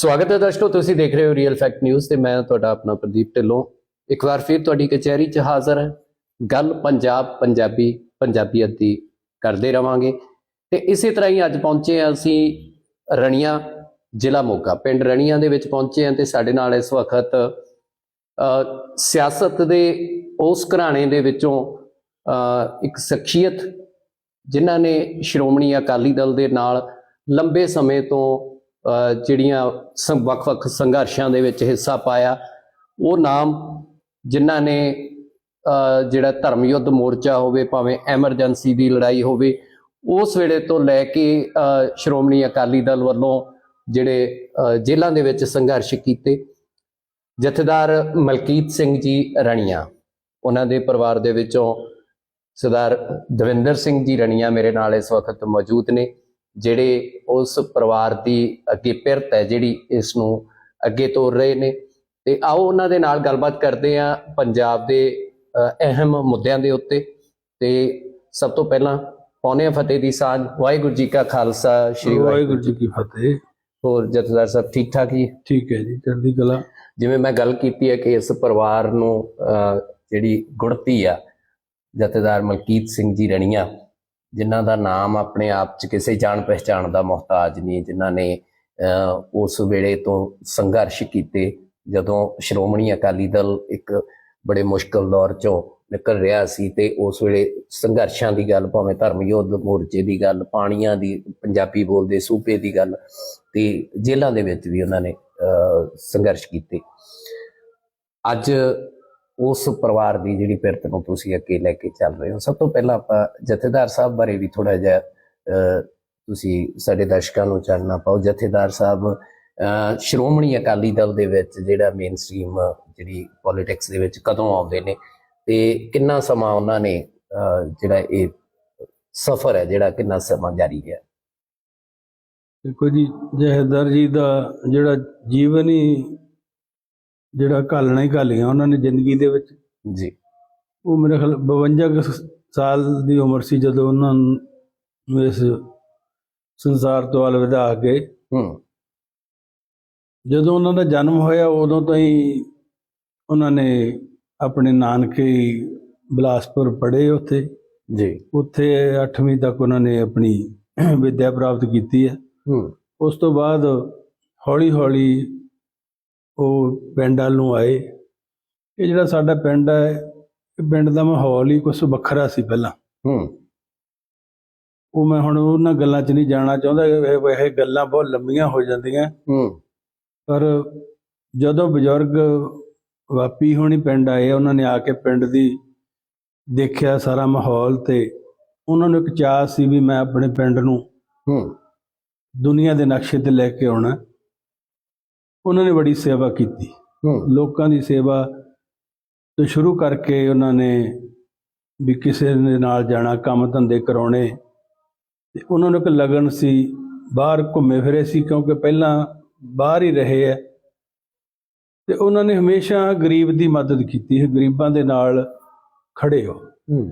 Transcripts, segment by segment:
ਸਵਾਗਤ ਹੈ ਦਰਸ਼ਕੋ ਤੁਸੀਂ ਦੇਖ ਰਹੇ ਹੋ ਰੀਅਲ ਫੈਕਟ ਨਿਊਜ਼ ਤੇ ਮੈਂ ਤੁਹਾਡਾ ਆਪਣਾ ਪ੍ਰਦੀਪ ਢਿੱਲੋਂ। ਇੱਕ ਵਾਰ ਫਿਰ ਤੁਹਾਡੀ ਕਚਹਿਰੀ 'ਚ ਹਾਜ਼ਰ ਹਾਂ। ਗੱਲ ਪੰਜਾਬ ਪੰਜਾਬੀ ਪੰਜਾਬੀਅਤ ਦੀ ਕਰਦੇ ਰਵਾਂਗੇ। ਤੇ ਇਸੇ ਤਰ੍ਹਾਂ ਹੀ ਅੱਜ ਪਹੁੰਚੇ ਹਾਂ ਅਸੀਂ ਰਣੀਆਂ ਜ਼ਿਲ੍ਹਾ ਮੋਗਾ। ਪਿੰਡ ਰਣੀਆਂ ਦੇ ਵਿੱਚ ਪਹੁੰਚੇ ਹਾਂ ਤੇ ਸਾਡੇ ਨਾਲ ਇਸ ਵਕਤ ਅ, ਸਿਆਸਤ ਦੇ ਉਸ ਘਰਾਣੇ ਦੇ ਵਿੱਚੋਂ ਇੱਕ ਸ਼ਖਸੀਅਤ ਜਿਨ੍ਹਾਂ ਨੇ ਸ਼੍ਰੋਮਣੀ ਅਕਾਲੀ ਦਲ ਦੇ ਨਾਲ ਲੰਬੇ ਸਮੇਂ ਤੋਂ ਜਿਹੜੀਆਂ ਸੰ- ਵੱਖ-ਵੱਖ ਸੰਘਰਸ਼ਾਂ ਦੇ ਵਿੱਚ ਹਿੱਸਾ ਪਾਇਆ। ਉਹ ਨਾਮ ਜਿਨ੍ਹਾਂ ਨੇ ਜਿਹੜਾ ਧਰਮ ਯੁੱਧ ਮੋਰਚਾ ਹੋਵੇ, ਭਾਵੇਂ ਐਮਰਜੈਂਸੀ ਦੀ ਲੜਾਈ ਹੋਵੇ, ਉਸ ਵੇਲੇ ਤੋਂ ਲੈ ਕੇ ਸ਼੍ਰੋਮਣੀ ਅਕਾਲੀ ਦਲ ਵੱਲੋਂ ਜਿਹੜੇ ਜੇਲ੍ਹਾਂ ਦੇ ਵਿੱਚ ਸੰਘਰਸ਼ ਕੀਤੇ। ਜਥੇਦਾਰ ਮਲਕੀਤ ਸਿੰਘ ਜੀ ਰਣੀਆਂ, ਉਹਨਾਂ ਦੇ ਪਰਿਵਾਰ ਦੇ ਵਿੱਚੋਂ ਸਰਦਾਰ ਦਵਿੰਦਰ ਸਿੰਘ ਜੀ ਰਣੀਆਂ ਮੇਰੇ ਨਾਲ ਇਸ ਵਕਤ ਮੌਜੂਦ ਨੇ। ਜਿਹੜੇ ਉਸ ਪਰਿਵਾਰ ਦੀ ਅੱਗੇ ਪਿਰਤ ਹੈ ਜਿਹੜੀ ਇਸ ਨੂੰ ਅੱਗੇ ਤੋਰ ਰਹੇ ਨੇ। ਤੇ ਆਓ ਉਹਨਾਂ ਦੇ ਨਾਲ ਗੱਲਬਾਤ ਕਰਦੇ ਹਾਂ ਪੰਜਾਬ ਦੇ ਅਹਿਮ ਮੁੱਦਿਆਂ ਦੇ ਉੱਤੇ। ਤੇ ਸਭ ਤੋਂ ਪਹਿਲਾਂ ਪੌਣੇ ਫਤਿਹ ਦੀ ਸਾਂਝ। ਵਾਹਿਗੁਰੂ ਜੀ ਕਾ ਖਾਲਸਾ ਸ੍ਰੀ ਵਾਹਿਗੁਰੂ ਜੀ ਕੀ ਫਤਿਹ। ਹੋਰ ਜਥੇਦਾਰ ਸਾਹਿਬ ਠੀਕ ਠਾਕ ਜੀ? ਠੀਕ ਹੈ ਜੀ ਚੜ੍ਹਦੀ ਕਲਾ। ਜਿਵੇਂ ਮੈਂ ਗੱਲ ਕੀਤੀ ਹੈ ਕਿ ਇਸ ਪਰਿਵਾਰ ਨੂੰ ਜਿਹੜੀ ਗੁੜਤੀ ਆ ਜਥੇਦਾਰ ਮਲਕੀਤ ਸਿੰਘ ਜੀ ਰਣੀਆਂ ਜਿਨ੍ਹਾਂ ਦਾ ਨਾਮ ਆਪਣੇ ਆਪ 'ਚ ਕਿਸੇ ਜਾਣ ਪਹਿਚਾਣ ਦਾ ਮੁਹਤਾਜ ਨਹੀਂ ਜਿਨ੍ਹਾਂ ਨੇ ਅਹ, ਉਸ ਵੇਲੇ ਤੋਂ ਸੰਘਰਸ਼ ਕੀਤੇ ਜਦੋਂ ਸ਼੍ਰੋਮਣੀ ਅਕਾਲੀ ਦਲ ਇੱਕ ਬੜੇ ਮੁਸ਼ਕਲ ਦੌਰ 'ਚੋਂ ਨਿਕਲ ਰਿਹਾ ਸੀ ਤੇ ਉਸ ਵੇਲੇ ਸੰਘਰਸ਼ਾਂ ਦੀ ਗੱਲ ਭਾਵੇਂ ਧਰਮ ਯੋਧ ਮੋਰਚੇ ਦੀ ਗੱਲ ਪਾਣੀਆਂ ਦੀ ਪੰਜਾਬੀ ਬੋਲਦੇ ਸੂਬੇ ਦੀ ਗੱਲ ਤੇ ਜੇਲ੍ਹਾਂ ਦੇ ਵਿੱਚ ਵੀ ਉਹਨਾਂ ਨੇ ਅਹ, ਸੰਘਰਸ਼ ਕੀਤੇ। ਅੱਜ ਉਸ ਪਰਿਵਾਰ ਦੀ ਜਿਹੜੀ ਪਿਰਤ ਨੂੰ ਤੁਸੀਂ ਅੱਗੇ ਲੈ ਕੇ ਚੱਲ ਰਹੇ ਹੋ ਸਭ ਤੋਂ ਪਹਿਲਾਂ ਆਪਾਂ ਜਥੇਦਾਰ ਸਾਹਿਬ ਬਾਰੇ ਵੀ ਥੋੜਾ ਜਿਹਾ ਤੁਸੀਂ ਸਾਡੇ ਦਰਸ਼ਕਾਂ ਨੂੰ ਜਾਣਨਾ ਪਾਓ। ਜਥੇਦਾਰ ਸਾਹਿਬ ਅਹ, ਸ਼੍ਰੋਮਣੀ ਅਕਾਲੀ ਦਲ ਦੇ ਵਿੱਚ ਜਿਹੜਾ ਮੇਨ ਸਟ੍ਰੀਮ ਜਿਹੜੀ ਪੋਲਿਟਿਕਸ ਦੇ ਵਿੱਚ ਕਦੋਂ ਆਉਂਦੇ ਨੇ ਤੇ ਕਿੰਨਾ ਸਮਾਂ ਉਹਨਾਂ ਨੇ ਜਿਹੜਾ ਇਹ ਸਫ਼ਰ ਹੈ ਜਿਹੜਾ ਕਿੰਨਾ ਸਮਾਂ ਜਾਰੀ ਰਿਹਾ? ਦੇਖੋ ਜੀ ਜਹਦਰ ਜੀ ਦਾ ਜਿਹੜਾ ਜੀਵਨ ਹੀ ਜਿਹੜਾ ਘਾਲਣਾ ਹੀ ਘਾਲੀਆਂ ਉਹਨਾਂ ਨੇ ਜ਼ਿੰਦਗੀ ਦੇ ਵਿੱਚ। ਜੀ। ਉਹ ਮੇਰੇ ਖਿਆਲ 52 ਕੁ ਸ- ਸਾਲ ਦੀ ਉਮਰ ਸੀ ਜਦੋਂ ਉਹਨਾਂ ਨੂੰ ਇਸ ਸੰਸਾਰ ਤੋਂ ਅਲਵਿਦਾ ਗਏ। ਹੂੰ। ਜਦੋਂ ਉਹਨਾਂ ਦਾ ਜਨਮ ਹੋਇਆ ਉਦੋਂ ਤੋਂ ਹੀ ਉਹਨਾਂ ਨੇ ਆਪਣੇ ਨਾਨਕੇ ਬਿਲਾਸਪੁਰ ਪੜ੍ਹੇ ਉੱਥੇ। ਜੀ। ਉੱਥੇ 8ਵੀਂ ਤੱਕ ਉਹਨਾਂ ਨੇ ਆਪਣੀ ਵਿੱਦਿਆ ਪ੍ਰਾਪਤ ਕੀਤੀ ਹੈ। ਹੂੰ। ਉਸ ਤੋਂ ਬਾਅਦ ਹੌਲੀ ਹੌਲੀ ਉਹ ਪਿੰਡ ਵੱਲ ਨੂੰ ਆਏ। ਇਹ ਜਿਹੜਾ ਸਾਡਾ ਪਿੰਡ ਹੈ ਇਹ ਪਿੰਡ ਦਾ ਮਾਹੌਲ ਹੀ ਕੁਝ ਵੱਖਰਾ ਸੀ ਪਹਿਲਾਂ। ਹੂੰ। ਉਹ ਮੈਂ ਹੁਣ ਉਹਨਾਂ ਗੱਲਾਂ 'ਚ ਨਹੀਂ ਜਾਣਾ ਚਾਹੁੰਦਾ ਇਹ ਇਹ ਗੱਲਾਂ ਬਹੁਤ ਲੰਮੀਆਂ ਹੋ ਜਾਂਦੀਆਂ। ਹੂੰ। ਪਰ ਜਦੋਂ ਬਜ਼ੁਰਗ ਵਾਪੀ ਹੋਣੀ ਪਿੰਡ ਆਏ ਉਹਨਾਂ ਨੇ ਆ ਕੇ ਪਿੰਡ ਦੀ ਦੇਖਿਆ ਸਾਰਾ ਮਾਹੌਲ ਤੇ ਉਹਨਾਂ ਨੂੰ ਇੱਕ ਚਾਹ ਸੀ ਵੀ ਮੈਂ ਆਪਣੇ ਪਿੰਡ ਨੂੰ ਹੂੰ। ਦੁਨੀਆ ਦੇ ਨਕਸ਼ੇ ਤੇ ਲੈ ਕੇ ਆਉਣਾ। ਉਹਨਾਂ ਨੇ ਬੜੀ ਸੇਵਾ ਕੀਤੀ। ਲੋਕਾਂ ਦੀ ਸੇਵਾ ਤੋਂ ਸ਼ੁਰੂ ਕਰਕੇ ਉਹਨਾਂ ਨੇ ਵੀ ਕਿਸੇ ਦੇ ਨਾਲ ਜਾਣਾ ਕੰਮ ਧੰਦੇ ਕਰਾਉਣੇ। ਤੇ ਉਹਨਾਂ ਨੂੰ ਇੱਕ ਲਗਨ ਸੀ ਬਾਹਰ ਘੁੰਮੇ ਫਿਰੇ ਸੀ ਕਿਉਂਕਿ ਪਹਿਲਾਂ ਬਾਹਰ ਹੀ ਰਹੇ ਆ। ਤੇ ਉਹਨਾਂ ਨੇ ਹਮੇਸ਼ਾ ਗਰੀਬ ਦੀ ਮਦਦ ਕੀਤੀ ਹੈ ਗਰੀਬਾਂ ਦੇ ਨਾਲ ਖੜੇ ਹੂੰ।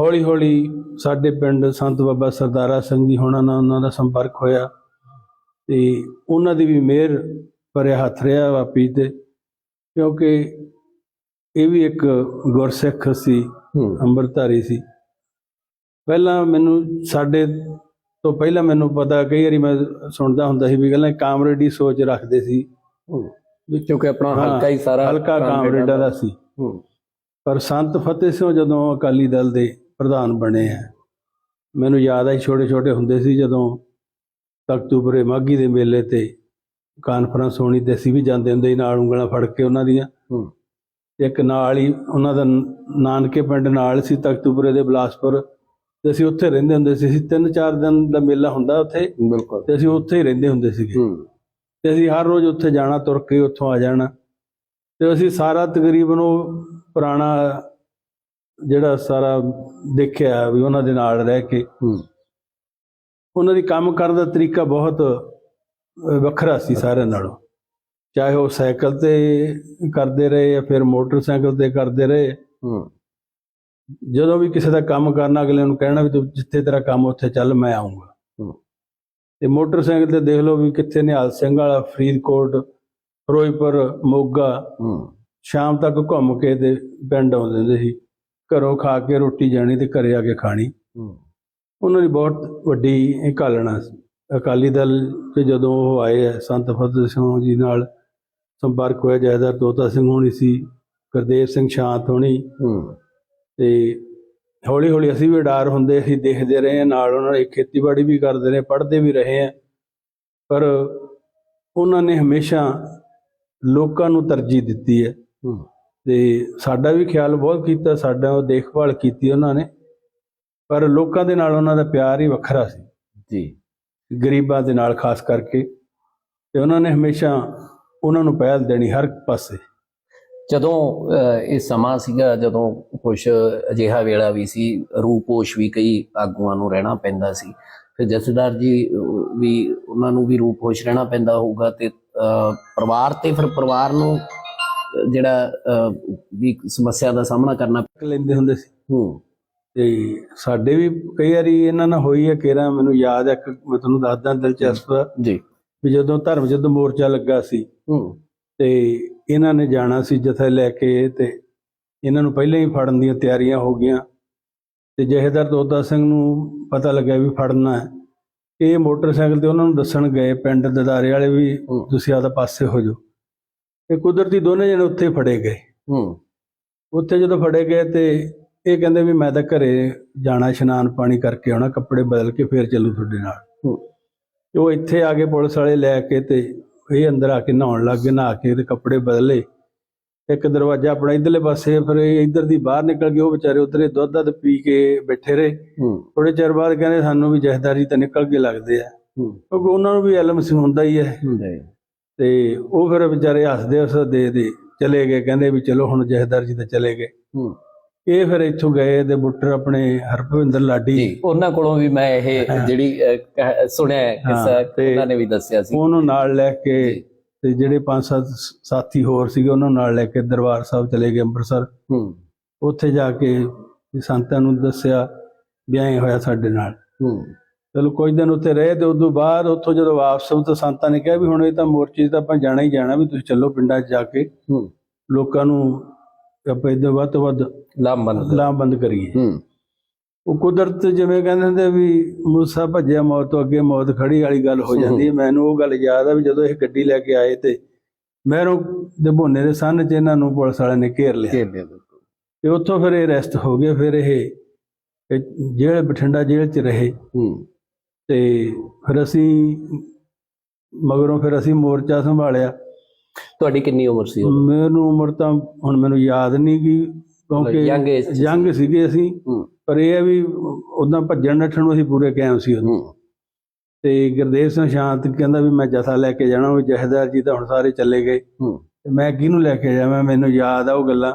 ਹੌਲੀ ਹੌਲੀ ਸਾਡੇ ਪਿੰਡ ਸੰਤ ਬਾਬਾ ਸਰਦਾਰਾ ਸਿੰਘ ਜੀ ਹੋਣਾ ਨਾਲ ਉਹਨਾਂ ਦਾ ਸੰਪਰਕ ਹੋਇਆ। ਤੇ ਉਹਨਾਂ ਦੀ ਵੀ ਮਿਹਰ ਭਰਿਆ ਹੱਥ ਰਿਹਾ ਵਾਪੀ ਤੇ ਕਿਉਂਕਿ ਇਹ ਵੀ ਇੱਕ ਗੁਰਸਿੱਖ ਸੀ ਅੰਮ੍ਰਿਤਧਾਰੀ ਸੀ। ਪਹਿਲਾਂ ਮੈਨੂੰ ਸਾਡੇ ਤੋਂ ਪਹਿਲਾਂ ਮੈਨੂੰ ਪਤਾ ਕਈ ਵਾਰੀ ਮੈਂ ਸੁਣਦਾ ਹੁੰਦਾ ਸੀ ਵੀ ਕਹਿੰਦਾ ਕਾਮਰੇਡੀ ਸੋਚ ਰੱਖਦੇ ਸੀ। ਕਿਉਂਕਿ ਆਪਣਾ ਹਲਕਾ ਹੀ ਸਾਰਾ ਹਲਕਾ ਕਾਮਰੇਡਾਂ ਦਾ। ਸੀ। ਪਰ ਸੰਤ ਫਤਿਹ ਸਿੰਘ ਜਦੋਂ ਅਕਾਲੀ ਦਲ ਦੇ ਪ੍ਰਧਾਨ ਬਣੇ ਆ ਮੈਨੂੰ ਯਾਦ ਆਈ ਛੋਟੇ ਛੋਟੇ ਹੁੰਦੇ ਸੀ ਜਦੋਂ ਤਖਤੂਪੁਰੇ ਮਾਗੀ ਦੇ ਮੇਲੇ ਤੇ ਕਾਨਫਰੰਸ ਹੋਣੀ ਤੇ ਅਸੀਂ ਵੀ ਜਾਂਦੇ ਹੁੰਦੇ ਸੀ ਨਾਲ ਉਂਗਲਾਂ ਫੜ ਕੇ ਉਹਨਾਂ ਦੀਆਂ। ਇੱਕ ਨਾਲ ਹੀ ਉਹਨਾਂ ਦਾ ਨਾਨਕੇ ਪਿੰਡ ਨਾਲ ਸੀ ਤਖਤੂਪੁਰੇ ਦੇ ਬਲਾਸਪੁਰ। ਤੇ ਅਸੀਂ ਉੱਥੇ ਰਹਿੰਦੇ ਹੁੰਦੇ ਸੀ ਅਸੀਂ ਤਿੰਨ ਚਾਰ ਦਿਨ ਦਾ ਮੇਲਾ ਹੁੰਦਾ ਉੱਥੇ। ਬਿਲਕੁਲ। ਤੇ ਅਸੀਂ ਉੱਥੇ ਹੀ ਰਹਿੰਦੇ ਹੁੰਦੇ ਸੀਗੇ। ਹੂੰ। ਤੇ ਅਸੀਂ ਹਰ ਰੋਜ਼ ਉੱਥੇ ਜਾਣਾ ਤੁਰ ਕੇ ਉੱਥੋਂ ਆ ਜਾਣਾ। ਤੇ ਅਸੀਂ ਸਾਰਾ ਤਕਰੀਬਨ ਉਹ ਪੁਰਾਣਾ ਜਿਹੜਾ ਸਾਰਾ ਦੇਖਿਆ ਵੀ ਉਹਨਾਂ ਦੇ ਨਾਲ ਰਹਿ ਕੇ। ਉਹਨਾਂ ਦੀ ਕੰਮ ਕਰਨ ਦਾ ਤਰੀਕਾ ਬਹੁਤ ਵੱਖਰਾ ਸੀ ਸਾਰਿਆਂ ਨਾਲੋਂ। ਚਾਹੇ ਉਹ ਸਾਈਕਲ ਤੇ ਕਰਦੇ ਰਹੇ ਜਾਂ ਫਿਰ ਮੋਟਰਸਾਈਕਲ ਤੇ ਕਰਦੇ ਰਹੇ। ਜਦੋਂ ਵੀ ਕਿਸੇ ਦਾ ਕੰਮ ਕਰਨਾ ਅਗਲੇ ਨੂੰ ਕਹਿਣਾ ਵੀ ਤੂੰ ਜਿੱਥੇ ਤੇਰਾ ਕੰਮ ਉੱਥੇ ਚੱਲ ਮੈਂ ਆਉਂਗਾ। ਤੇ ਮੋਟਰਸਾਈਕਲ ਤੇ ਦੇਖ ਲਓ ਵੀ ਕਿੱਥੇ ਨਿਹਾਲ ਸਿੰਘ ਵਾਲਾ ਫਰੀਦਕੋਟ ਫਿਰੋਜ਼ਪੁਰ ਮੋਗਾ ਸ਼ਾਮ ਤੱਕ ਘੁੰਮ ਕੇ ਤੇ ਪਿੰਡ ਆਉਂਦੇ ਹੁੰਦੇ ਸੀ। ਘਰੋਂ ਖਾ ਕੇ ਰੋਟੀ ਜਾਣੀ ਤੇ ਘਰੇ ਆ ਕੇ ਖਾਣੀ। ਉਹਨਾਂ ਦੀ ਬਹੁਤ ਵੱਡੀ ਘਾਲਣਾ ਸੀ। ਅਕਾਲੀ ਦਲ ਤੇ ਜਦੋਂ ਉਹ ਆਏ ਆ ਸੰਤ ਫਤਿਹ ਸਿੰਘ ਜੀ ਨਾਲ ਸੰਪਰਕ ਹੋਇਆ ਜੈਦਾਰ ਤੋਤਾ ਸਿੰਘ ਹੋਣੀ ਸੀ ਗੁਰਦੇਵ ਸਿੰਘ ਸ਼ਾਂਤ ਹੋਣੀ। ਹੂੰ। ਤੇ ਹੌਲੀ ਹੌਲੀ ਅਸੀਂ ਵੀ ਡਾਰ ਹੁੰਦੇ ਅਸੀਂ ਦੇਖਦੇ ਰਹੇ ਹਾਂ ਨਾਲ ਉਹਨਾਂ ਨੇ ਖੇਤੀਬਾੜੀ ਵੀ ਕਰਦੇ ਰਹੇ ਪੜ੍ਹਦੇ ਵੀ ਰਹੇ ਹਾਂ। ਪਰ ਉਹਨਾਂ ਨੇ ਹਮੇਸ਼ਾ ਲੋਕਾਂ ਨੂੰ ਤਰਜੀਹ ਦਿੱਤੀ ਹੈ। ਹੂੰ। ਤੇ ਸਾਡਾ ਵੀ ਖਿਆਲ ਬਹੁਤ ਕੀਤਾ ਸਾਡਾ ਉਹ ਦੇਖਭਾਲ ਕੀਤੀ ਉਹਨਾਂ ਨੇ। ਪਰ ਲੋਕਾਂ ਦੇ ਨਾਲ ਉਹਨਾਂ ਦਾ ਪਿਆਰ ਹੀ ਵੱਖਰਾ ਸੀ। ਜੀ। ਗਰੀਬਾਂ ਦੇ ਨਾਲ ਖਾਸ ਕਰਕੇ ਤੇ ਉਹਨਾਂ ਨੇ ਹਮੇਸ਼ਾ ਉਹਨਾਂ ਨੂੰ ਪਹਿਲ ਦੇਣੀ ਹਰ ਪਾਸੇ। ਜਦੋਂ ਇਹ ਸਮਾਂ ਸੀਗਾ ਜਦੋਂ ਕੁਝ ਅਜਿਹਾ ਵੇਲਾ ਵੀ ਸੀ ਰੂਪੋਸ਼ ਵੀ ਕਈ ਆਗੂਆਂ ਨੂੰ ਰਹਿਣਾ ਪੈਂਦਾ ਸੀ ਫਿਰ ਜਥੇਦਾਰ ਜੀ ਵੀ ਉਹਨਾਂ ਨੂੰ ਵੀ ਰੂਪੋਸ਼ ਰਹਿਣਾ ਪੈਂਦਾ ਹੋਊਗਾ ਤੇ ਪਰਿਵਾਰ ਤੇ ਫਿਰ ਪਰਿਵਾਰ ਨੂੰ ਜਿਹੜਾ ਵੀ ਸਮੱਸਿਆ ਦਾ ਸਾਹਮਣਾ ਕਰਨਾ ਲੈਂਦੇ ਹੁੰਦੇ ਸੀ। ਹੂੰ। ਤੇ ਸਾਡੇ ਵੀ ਕਈ ਵਾਰੀ ਇਹਨਾਂ ਨਾਲ ਹੋਈ ਹੈ ਕੇਰਾ ਮੈਨੂੰ ਯਾਦ ਹੈ ਇੱਕ ਮੈਂ ਤੁਹਾਨੂੰ ਦੱਸਦਾ ਦਿਲਚਸਪ ਜੀ। ਵੀ ਜਦੋਂ ਧਰਮ ਯੁੱਧ ਮੋਰਚਾ ਲੱਗਾ ਸੀ ਹੂੰ। ਤੇ ਇਹਨਾਂ ਨੇ ਜਾਣਾ ਸੀ ਜਥੇ ਲੈ ਕੇ ਤੇ ਇਹਨਾਂ ਨੂੰ ਪਹਿਲਾਂ ਹੀ ਫੜਨ ਦੀਆਂ ਤਿਆਰੀਆਂ ਹੋ ਗਈਆਂ। ਤੇ ਜਹੇਦਾਰ ਤੋਤਾ ਸਿੰਘ ਨੂੰ ਪਤਾ ਲੱਗਿਆ ਵੀ ਫੜਨਾ ਹੈ। ਇਹ ਮੋਟਰਸਾਈਕਲ ਤੇ ਉਹਨਾਂ ਨੂੰ ਦੱਸਣ ਗਏ ਪਿੰਡ ਦਦਾਰੇ ਵਾਲੇ ਵੀ। ਤੁਸੀਂ ਆਦਾ ਪਾਸੇ ਹੋ ਜਾਓ। ਇਹ ਕੁਦਰਤੀ ਦੋਨੇ ਜਣੇ ਉੱਥੇ ਫੜੇ ਗਏ। ਹੂੰ। ਉੱਥੇ ਜਦੋਂ ਫੜੇ ਗਏ ਤੇ ਇਹ ਕਹਿੰਦੇ ਵੀ ਮੈਂ ਤਾਂ ਘਰੇ ਜਾਣਾ ਇਸ਼ਨਾਨ ਪਾਣੀ ਕਰਕੇ ਆਉਣਾ ਕੱਪੜੇ ਬਦਲ ਕੇ ਫੇਰ ਚੱਲੂ ਤੁਹਾਡੇ ਨਾਲ। ਉਹ ਇੱਥੇ ਆ ਕੇ ਪੁਲਿਸ ਵਾਲੇ ਲੈ ਕੇ ਤੇ ਇਹ ਅੰਦਰ ਆ ਕੇ ਨਹਾਉਣ ਲੱਗ ਗਏ ਨਹਾ ਕੇ ਤੇ ਕੱਪੜੇ ਬਦਲੇ। ਇੱਕ ਦਰਵਾਜ਼ਾ ਆਪਣਾ ਇਧਰਲੇ ਪਾਸੇ ਫਿਰ ਇੱਧਰ ਦੀ ਬਾਹਰ ਨਿਕਲ ਗਏ ਉਹ ਵਿਚਾਰੇ ਉਧਰੇ ਦੁੱਧ ਦੱਧ ਪੀ ਕੇ ਬੈਠੇ ਰਹੇ। ਥੋੜੇ ਚਿਰ ਬਾਅਦ ਕਹਿੰਦੇ ਸਾਨੂੰ ਵੀ ਜਹਦਾਰੀ ਤਾਂ ਨਿਕਲ ਕੇ ਲੱਗਦੇ ਆ। ਕਿਉਂਕਿ ਉਹਨਾਂ ਨੂੰ ਵੀ ਇਲਮ ਸੀ ਹੁੰਦਾ ਹੀ ਹੈ। ਤੇ ਉਹ ਫਿਰ ਵਿਚਾਰੇ ਹੱਸਦੇ ਹੱਸਦੇ ਦੇ ਚਲੇ ਗਏ ਕਹਿੰਦੇ ਵੀ ਚਲੋ ਹੁਣ ਜਹਦਾਰ ਜੀ ਤਾਂ ਚਲੇ ਗਏ। ਇਹ ਫਿਰ ਇੱਥੋਂ ਗਏ ਤੇ ਬੁੱਟਰ ਆਪਣੇ ਹਰਭਵਿੰਦਰ ਲਾਡੀ ਜੀ। ਉਹਨਾਂ ਕੋਲੋਂ ਵੀ ਮੈਂ ਇਹ ਜਿਹੜੀ ਅਹ, ਕਹਿ- ਸੁਣਿਆ ਹੈ ਕਿੱਸਾ ਤੇ ਉਹਨਾਂ ਨੇ ਵੀ ਦੱਸਿਆ ਸੀ। ਉਹਨੂੰ ਨਾਲ ਲੈ ਕੇ ਤੇ ਜਿਹੜੇ ਪੰਜ ਸੱਤ ਸਾਥੀ ਹੋਰ ਸੀਗੇ ਉਹਨਾਂ ਨੂੰ ਨਾਲ ਲੈ ਕੇ ਦਰਬਾਰ ਸਾਹਿਬ ਚਲੇ ਗਏ ਅੰਮ੍ਰਿਤਸਰ। ਹੂੰ। ਉੱਥੇ ਜਾ ਕੇ ਸੰਤਾਂ ਨੂੰ ਦੱਸਿਆ ਵੀ ਐਂ ਹੋਇਆ ਸਾਡੇ ਨਾਲ। ਹੂੰ। ਚਲੋ ਕੁਝ ਦਿਨ ਉੱਥੇ ਰਹੇ ਤੇ ਉਦੋਂ ਬਾਅਦ ਉੱਥੋਂ ਜਦੋਂ ਵਾਪਸ ਆਉ ਤਾਂ ਸੰਤਾਂ ਨੇ ਕਿਹਾ ਵੀ ਹੁਣ ਇਹ ਤਾਂ ਮੋਰਚੇ 'ਚ ਤਾਂ ਆਪਾਂ ਜਾਣਾ ਹੀ ਜਾਣਾ ਵੀ ਤੁਸੀਂ ਚੱਲੋ ਪਿੰਡਾਂ 'ਚ ਜਾ ਕੇ। ਹੂੰ। ਲੋਕਾਂ ਨੂੰ ਆਪਾਂ ਇਹਦੇ ਵੱਧ ਤੋਂ ਵੱਧ ਲਾਮਬੰਦ ਲਾਮਬੰਦ ਕਰੀਏ। ਹੂੰ। ਉਹ ਕੁਦਰਤ ਜਿਵੇਂ ਕਹਿੰਦੇ ਹੁੰਦੇ ਵੀ ਮੂਸਾ ਭੱਜਿਆ ਮੌਤ ਤੋਂ ਅੱਗੇ ਮੌਤ ਖੜੀ ਵਾਲੀ ਗੱਲ ਹੋ ਜਾਂਦੀ ਹੈ। ਮੈਨੂੰ ਉਹ ਗੱਲ ਯਾਦ ਆ ਵੀ ਜਦੋਂ ਇਹ ਗੱਡੀ ਲੈ ਕੇ ਆਏ ਤੇ ਮਹਿਰੋਂ ਦੇ ਬੋਨੇ ਦੇ ਸੰਨ ਚ ਇਹਨਾਂ ਨੂੰ ਪੁਲਿਸ ਵਾਲਿਆਂ ਨੇ ਘੇਰ ਲਿਆ। ਤੇ ਉੱਥੋਂ ਫਿਰ ਇਹ ਅਰੈਸਟ ਹੋ ਗਏ। ਫਿਰ ਇਹ ਜੇਲ੍ਹ ਬਠਿੰਡਾ ਜੇਲ੍ਹ ਚ ਰਹੇ। ਹੂੰ। ਤੇ ਫਿਰ ਅਸੀਂ ਮਗਰੋਂ ਫਿਰ ਅਸੀਂ ਮੋਰਚਾ ਸੰਭਾਲਿਆ। ਤੁਹਾਡੀ ਕਿੰਨੀ ਉਮਰ ਸੀ? ਮੈਨੂੰ ਉਮਰ ਤਾਂ ਹੁਣ ਮੈਨੂੰ ਯਾਦ ਨਹੀਂ ਗੀ। ਕਿਉਂਕਿ। ਯੰਗ ਸੀਗੇ ਅਸੀਂ ਪਰ ਇਹ ਹੈ ਵੀ ਉਦਾਂ ਭੱਜਣ ਨੱਠਣ ਨੂੰ ਅਸੀਂ ਪੂਰੇ ਕਾਇਮ ਸੀ ਉਦੋਂ। ਤੇ ਗੁਰਦੇਵ ਸਿੰਘ ਸ਼ਾਂਤ ਕਹਿੰਦਾ ਵੀ ਮੈਂ ਜਥਾ ਲੈ ਕੇ ਜਾਣਾ ਉਹ ਜਹਦਾਰ ਜੀ ਤਾਂ ਹੁਣ ਸਾਰੇ ਚੱਲੇ ਗਏ। ਤੇ ਮੈਂ ਕਿਹਨੂੰ ਲੈ ਕੇ ਜਾਵਾਂ ਮੈਨੂੰ ਯਾਦ ਆ ਉਹ ਗੱਲਾਂ।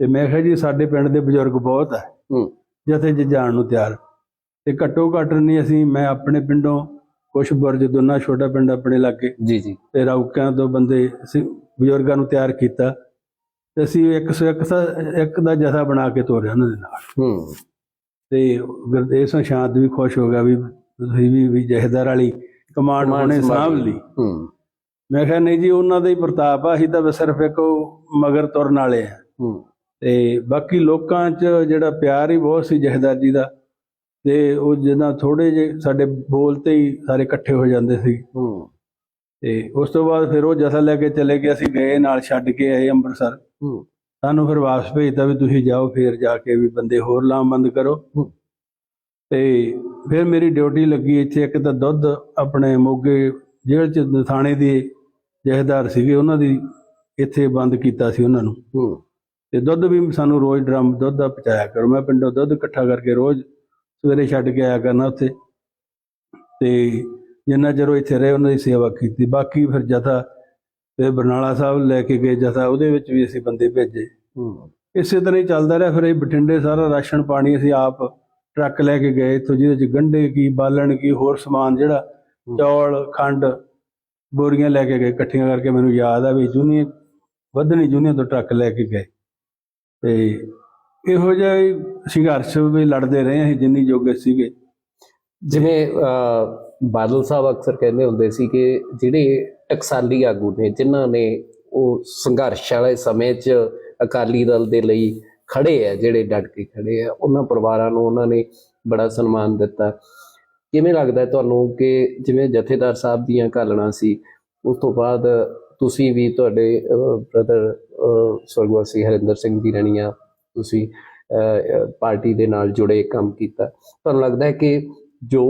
ਤੇ ਮੈਂ ਕਿਹਾ ਜੀ ਸਾਡੇ ਪਿੰਡ ਦੇ ਬਜ਼ੁਰਗ ਬਹੁਤ ਆ। ਜਥੇ 'ਚ ਜਾਣ ਨੂੰ ਤਿਆਰ। ਤੇ ਘੱਟੋ ਘੱਟ ਨਹੀਂ ਅਸੀਂ ਮੈਂ ਆਪਣੇ ਪਿੰਡੋਂ ਕੁਛ ਬੁਰਜ ਦੋਨਾ ਛੋਟਾ ਪਿੰਡ ਆਪਣੇ ਲਾਗੇ। ਜੀ ਜੀ। ਤੇ ਰੌਕਿਆਂ ਤੋਂ ਬੰਦੇ ਅਸੀਂ ਬਜ਼ੁਰਗਾਂ ਨੂੰ ਤਿਆਰ ਕੀਤਾ। ਤੇ ਅਸੀਂ 101 ਦਾ ਇੱਕ ਦਾ ਜਥਾ ਬਣਾ ਕੇ ਤੋਰਿਆ ਉਹਨਾਂ ਦੇ ਨਾਲ। ਹੂੰ। ਤੇ ਗੁਰਦੇਵ ਸਿੰਘ ਸ਼ਾਂਤ ਵੀ ਖੁਸ਼ ਹੋ ਗਿਆ ਵੀ ਤੁਸੀਂ ਵੀ ਵੀ ਜਹੇਦਾਰ ਵਾਲੀ ਕਮਾਂਡ ਉਹਨੇ ਸਾਂਭ ਲਈ। ਹੂੰ। ਮੈਂ ਕਿਹਾ ਨਹੀਂ ਜੀ ਉਹਨਾਂ ਦਾ ਹੀ ਪ੍ਰਤਾਪ ਆ ਅਸੀਂ ਤਾਂ ਸਿਰਫ ਇੱਕ ਮਗਰ ਤੁਰਨ ਵਾਲੇ ਆ। ਹੂੰ। ਤੇ ਬਾਕੀ ਲੋਕਾਂ 'ਚ ਜਿਹੜਾ ਪਿਆਰ ਹੀ ਬਹੁਤ ਸੀ ਜਹੇਦਾਰ ਜੀ ਦਾ ਤੇ ਉਹ ਜਿੱਦਾਂ ਥੋੜੇ ਜੇ ਸਾਡੇ ਬੋਲ ਤੇ ਹੀ ਸਾਰੇ ਇਕੱਠੇ ਹੋ ਜਾਂਦੇ ਸੀ। ਹੂੰ। ਤੇ ਉਸ ਤੋਂ ਬਾਅਦ ਫਿਰ ਉਹ ਜਥਾ ਲੈ ਕੇ ਚਲੇ ਗਏ ਅਸੀਂ ਗਏ ਨਾਲ ਛੱਡ ਕੇ ਆਏ ਅੰਮ੍ਰਿਤਸਰ। ਸਾਨੂੰ ਫਿਰ ਵਾਪਸ ਭੇਜਤਾ ਵੀ ਤੁਸੀਂ ਜਾਓ ਫਿਰ ਜਾ ਕੇ ਵੀ ਬੰਦੇ ਹੋਰ ਲਾਮਬੰਦ ਕਰੋ। ਹੂੰ। ਤੇ ਫਿਰ ਮੇਰੀ ਡਿਊਟੀ ਲੱਗੀ ਇੱਥੇ ਇੱਕ ਤਾਂ ਦੁੱਧ ਆਪਣੇ ਮੋਗੇ ਜੇਲ੍ਹ ਚ ਥਾਣੇ ਦੇ ਜਹੇਦਾਰ ਸੀਗੇ ਉਹਨਾਂ ਦੀ ਇੱਥੇ ਬੰਦ ਕੀਤਾ ਸੀ ਉਹਨਾਂ ਨੂੰ। ਤੇ ਦੁੱਧ ਵੀ ਸਾਨੂੰ ਰੋਜ਼ ਡਰਮ ਦੁੱਧ ਦਾ ਪਹੁੰਚਾਇਆ ਕਰੋ। ਮੈਂ ਪਿੰਡੋਂ ਦੁੱਧ ਇਕੱਠਾ ਕਰਕੇ ਰੋਜ਼ ਸਵੇਰੇ ਛੱਡ ਕੇ ਆਇਆ ਕਰਨਾ ਉੱਥੇ। ਤੇ ਜਿੰਨਾ ਚਿਰ ਉਹ ਇੱਥੇ ਰਹੇ ਉਹਨਾਂ ਦੀ ਸੇਵਾ ਕੀਤੀ। ਬਾਕੀ ਫਿਰ ਜਥਾ ਤੇ ਬਰਨਾਲਾ ਸਾਹਿਬ ਲੈ ਕੇ ਗਏ ਜਥਾ ਉਹਦੇ ਵਿੱਚ ਵੀ ਅਸੀਂ ਬੰਦੇ ਭੇਜੇ। ਹੂੰ। ਇਸੇ ਤਰ੍ਹਾਂ ਹੀ ਚੱਲਦਾ ਰਿਹਾ ਫਿਰ ਇਹ ਬਠਿੰਡੇ ਸਾਰਾ ਰਾਸ਼ਨ ਪਾਣੀ ਅਸੀਂ ਆਪ ਟਰੱਕ ਲੈ ਕੇ ਗਏ ਇੱਥੋਂ ਜਿਹਦੇ ਚ ਗੰਢੇ ਕੀ ਬਾਲਣ ਕੀ ਹੋਰ ਸਮਾਨ ਜਿਹੜਾ ਚੌਲ ਖੰਡ ਬੋਰੀਆਂ ਲੈ ਕੇ ਗਏ ਇਕੱਠੀਆਂ ਕਰਕੇ ਮੈਨੂੰ ਯਾਦ ਆ ਵੀ ਜੂਨੀਅਰ ਵਧਣੀ ਜੂਨੀਅਰ ਤੋਂ ਟਰੱਕ ਲੈ ਕੇ ਗਏ। ਤੇ ਇਹੋ ਜਿਹਾ ਸੰਘਰਸ਼ ਵੀ ਲੜਦੇ ਰਹੇ ਅਸੀਂ ਜਿੰਨੀ ਜੋਗੇ ਸੀਗੇ। ਜਿਵੇਂ ਬਾਦਲ ਸਾਹਿਬ ਅਕਸਰ ਕਹਿੰਦੇ ਹੁੰਦੇ ਸੀ ਕਿ ਜਿਹੜੇ ਟਕਸਾਲੀ ਆਗੂ ਨੇ, ਜਿਨ੍ਹਾਂ ਨੇ ਉਹ ਸੰਘਰਸ਼ ਵਾਲੇ ਸਮੇਂ 'ਚ ਅਕਾਲੀ ਦਲ ਦੇ ਲਈ ਖੜੇ ਆ, ਜਿਹੜੇ ਡਟ ਕੇ ਖੜੇ ਆ, ਉਹਨਾਂ ਪਰਿਵਾਰਾਂ ਨੂੰ ਉਹਨਾਂ ਨੇ ਬੜਾ ਸਨਮਾਨ ਦਿੱਤਾ। ਕਿਵੇਂ ਲੱਗਦਾ ਤੁਹਾਨੂੰ ਕਿ ਜਿਵੇਂ ਜਥੇਦਾਰ ਸਾਹਿਬ ਦੀਆਂ ਘਾਲਣਾ ਸੀ, ਉਸ ਤੋਂ ਬਾਅਦ ਤੁਸੀਂ ਵੀ ਤੁਹਾਡੇ ਬ੍ਰਦਰ ਸਵਰਗਵਾਸੀ ਹਰਿੰਦਰ ਸਿੰਘ ਦੀ ਰਣੀਆਂ, ਤੁਸੀਂ ਪਾਰਟੀ ਦੇ ਨਾਲ ਜੁੜੇ, ਕੰਮ ਕੀਤਾ। ਤੁਹਾਨੂੰ ਲੱਗਦਾ ਹੈ ਕਿ ਜੋ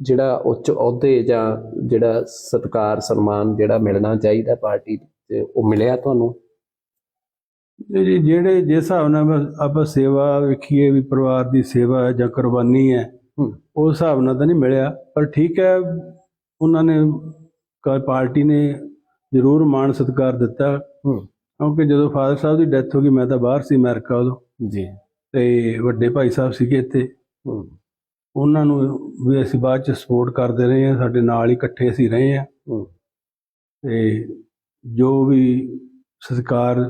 ਜਿਹੜਾ ਉੱਚ ਅਹੁਦੇ ਜਾਂ ਜਿਹੜਾ ਸਤਕਾਰ ਸਨਮਾਨ ਜਿਹੜਾ ਮਿਲਣਾ ਚਾਹੀਦਾ ਪਾਰਟੀ 'ਚ ਉਹ ਮਿਲਿਆ ਤੁਹਾਨੂੰ? ਜੀ ਜਿਹੜੇ ਜਿਸ ਹਿਸਾਬ ਨਾਲ ਆਪਾਂ- ਸੇਵਾ ਵੇਖੀਏ ਵੀ ਪਰਿਵਾਰ ਦੀ ਸੇਵਾ ਹੈ ਜਾਂ ਕੁਰਬਾਨੀ ਹੈ। ਉਸ ਹਿਸਾਬ ਨਾਲ ਤਾਂ ਨਹੀਂ ਮਿਲਿਆ। ਪਰ ਠੀਕ ਹੈ ਉਹਨਾਂ ਨੇ ਕ- ਪਾਰਟੀ ਨੇ ਜ਼ਰੂਰ ਮਾਣ ਸਤਿਕਾਰ ਦਿੱਤਾ। ਕਿਉਂਕਿ ਜਦੋਂ ਫਾਦਰ ਸਾਹਿਬ ਦੀ ਡੈਥ ਹੋ ਗਈ ਮੈਂ ਤਾਂ ਬਾਹਰ ਸੀ ਅਮਰੀਕਾ ਉਦੋਂ। ਜੀ। ਤੇ ਵੱਡੇ ਭਾਈ ਸਾਹਿਬ ਸੀਗੇ ਇੱਥੇ। ਉਹਨਾਂ ਨੂੰ ਵੀ ਅਸੀਂ ਬਾਅਦ ਚ ਸਪੋਰਟ ਕਰਦੇ ਰਹੇ ਹਾਂ ਸਾਡੇ ਨਾਲ ਹੀ ਇਕੱਠੇ ਅਸੀਂ ਰਹੇ ਹਾਂ ਹੂੰ ਤੇ ਜੋ ਵੀ ਸਤਿਕਾਰ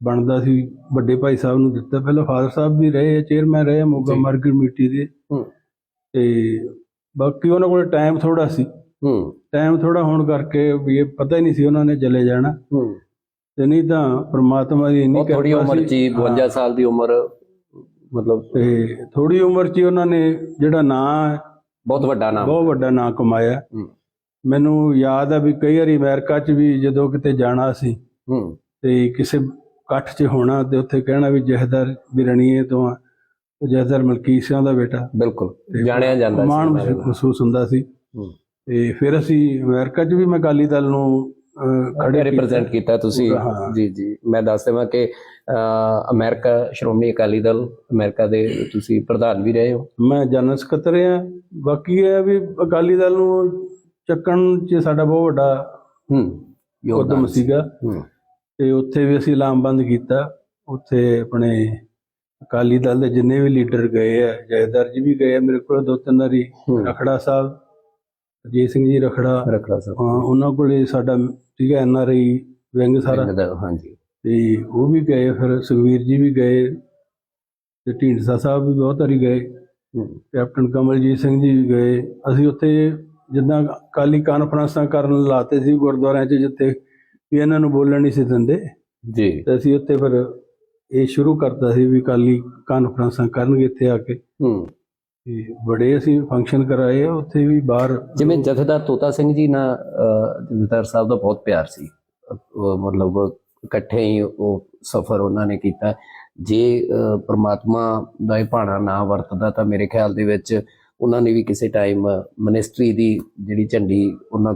ਬਣਦਾ ਸੀ ਵੱਡੇ ਭਾਈ ਸਾਹਿਬ ਨੂੰ ਦਿੱਤਾ ਪਹਿਲਾਂ ਫਾਦਰ ਸਾਹਿਬ ਵੀ ਰਹੇ ਚੇਅਰਮੈਨ ਰਹੇ ਆ ਮੋਗਾ। ਮਾਰਕੀਟ ਕਮੇਟੀ ਦੇ। ਤੇ ਬਾਕੀ ਉਹਨਾਂ ਕੋਲ ਟਾਈਮ ਥੋੜਾ ਸੀ ਟਾਈਮ ਥੋੜਾ ਹੋਣ ਕਰਕੇ ਵੀ ਇਹ ਪਤਾ ਹੀ ਨਹੀਂ ਸੀ ਉਹਨਾਂ ਨੇ ਚਲੇ ਜਾਣਾ ਤੇ ਨਹੀਂ ਤਾਂ ਪ੍ਰਮਾਤਮਾ ਦੀ ਇੰਨੀ ਬਹੁਤ ਥੋੜੀ ਕਿਰਪਾ ਉਮਰ ਸੀ। 'ਚ ਹੀ 52 ਹਾਂ। ਸਾਲ ਦੀ ਉਮਰ ਮਤਲਬ ਤੇ ਥੋੜੀ ਉਮਰ 'ਚ ਹੀ ਉਹਨਾਂ ਨੇ ਜਿਹੜਾ ਨਾਂ ਬਹੁਤ ਵੱਡਾ ਨਾਮ ਬਹੁਤ ਵੱਡਾ ਨਾਂ ਕਮਾਇਆ। ਮੈਨੂੰ ਯਾਦ ਆ ਵੀ ਕਈ ਵਾਰੀ ਅਮਰੀਕਾ 'ਚ ਵੀ ਜਦੋਂ ਕਿਤੇ ਜਾਣਾ ਸੀ ਤੇ ਕਿਸੇ ਇਕੱਠ 'ਚ ਹੋਣਾ ਤੇ ਉੱਥੇ ਕਹਿਣਾ ਵੀ ਜਹਦਰ ਬਿਰਣੀਏ ਤੋਂ ਆ ਉਹ ਜਹਦਰ ਮਲਕੀਤ ਸਿੰਘ ਦਾ ਬੇਟਾ ਬਿਲਕੁਲ ਜਾਣਿਆ ਜਾਂਦਾ ਸੀ ਮਾਣ। ਮਹਿਸੂਸ ਹੁੰਦਾ ਸੀ। ਤੇ ਫਿਰ ਅਸੀਂ ਅਮਰੀਕਾ 'ਚ ਵੀ ਮੈਂ ਅਕਾਲੀ ਦਲ ਨੂੰ ਖੜੇ ਰਿਪਰੈਜ਼ੈਂਟ ਕੀਤਾ ਤੁਸੀਂ। ਹਾਂ। ਜੀ ਜੀ। ਮੈਂ ਦੱਸ ਦੇਵਾਂ ਕਿ ਅਮਰੀਕਾ ਸ਼੍ਰੋਮਣੀ ਅਕਾਲੀ ਦਲ ਅਮਰੀਕਾ ਦੇ ਤੁਸੀਂ ਪ੍ਰਧਾਨ ਵੀ ਰਹੇ ਹੋ। ਮੈਂ ਜਨਰਲ ਸਕੱਤਰ ਆ ਬਾਕੀ ਇਹ ਵੀ ਅਕਾਲੀ ਦਲ ਨੂੰ ਚੱਕਣ 'ਚ ਸਾਡਾ ਬਹੁਤ ਵੱਡਾ ਹੂੰ ਉਦਮ ਸੀਗਾ। ਹੂੰ। ਤੇ ਉੱਥੇ ਵੀ ਅਸੀਂ ਲਾਮਬੰਦ ਕੀਤਾ। ਉੱਥੇ ਆਪਣੇ ਅਕਾਲੀ ਦਲ ਦੇ ਜਿੰਨੇ ਵੀ ਲੀਡਰ ਗਏ ਆ ਜੈਦਰ ਜੀ ਵੀ ਗਏ ਆ ਮੇਰੇ ਕੋਲ ਦੋ ਤਿੰਨ ਵਾਰੀ। ਹੂੰ। ਰਖੜਾ ਸਾਹਿਬ ਅਜੀਤ ਸਿੰਘ ਜੀ ਰਖੜਾ। ਰੱਖੜਾ ਸਾਹਿਬ। ਹਾਂ, ਉਹਨਾਂ ਕੋਲੇ ਸਾਡਾ ਠੀਕ ਹੈ ਐਨ ਆਰ ਆਈ ਵਿੰਗ ਸਾਰਾ। ਹਾਂਜੀ। ਤੇ ਉਹ ਵੀ ਗਏ ਫਿਰ ਸੁਖਵੀਰ ਜੀ ਵੀ ਗਏ ਤੇ ਢੀਂਡਸਾ ਸਾਹਿਬ ਵੀ ਬਹੁਤ ਵਾਰੀ ਗਏ। ਕੈਪਟਨ ਕਮਲਜੀਤ ਸਿੰਘ ਜੀ ਵੀ ਗਏ। ਅਸੀਂ ਉੱਥੇ ਜਿੱਦਾਂ ਕਾਲੀ ਕਾਨਫਰੰਸਾਂ ਕਰਨ ਲਾਤੇ ਸੀ ਗੁਰਦੁਆਰਿਆਂ 'ਚ ਜਿੱਥੇ ਵੀ ਇਹਨਾਂ ਨੂੰ ਬੋਲਣ ਨਹੀਂ ਸੀ ਦਿੰਦੇ। ਜੀ। ਤੇ ਅਸੀਂ ਉੱਥੇ ਫਿਰ ਇਹ ਸ਼ੁਰੂ ਕਰਤਾ ਸੀ ਵੀ ਕਾਲੀ ਕਾਨਫਰੰਸਾਂ ਕਰਨਗੇ ਇੱਥੇ ਆ ਕੇ। ਹੂੰ। ਤੇ ਬੜੇ ਅਸੀਂ ਫੰਕਸ਼ਨ ਕਰਾਏ ਆ ਉੱਥੇ ਵੀ ਬਾਹਰ ਜਿਵੇਂ ਜਥੇਦਾਰ ਤੋਤਾ ਸਿੰਘ ਜੀ ਨਾਲ ਜਥੇਦਾਰ ਸਾਹਿਬ ਦਾ ਬਹੁਤ ਪਿਆਰ ਸੀ। ਮਤਲਬ ਇਕੱਠੇ ਹੀ ਉਹ ਸਫ਼ਰ ਉਹਨਾਂ ਨੇ ਕੀਤਾ। ਜੇ ਅਹ, ਪ੍ਰਮਾਤਮਾ ਦਾ ਇਹ ਭਾਣਾ ਨਾ ਵਰਤਦਾ ਤਾਂ ਮੇਰੇ ਖਿਆਲ ਦੇ ਵਿੱਚ ਉਹਨਾਂ ਨੇ ਵੀ ਕਿਸੇ ਟਾਈਮ ਮਿਨਿਸਟਰੀ ਦੀ ਜਿਹੜੀ ਝੰਡੀ ਉਹਨਾਂ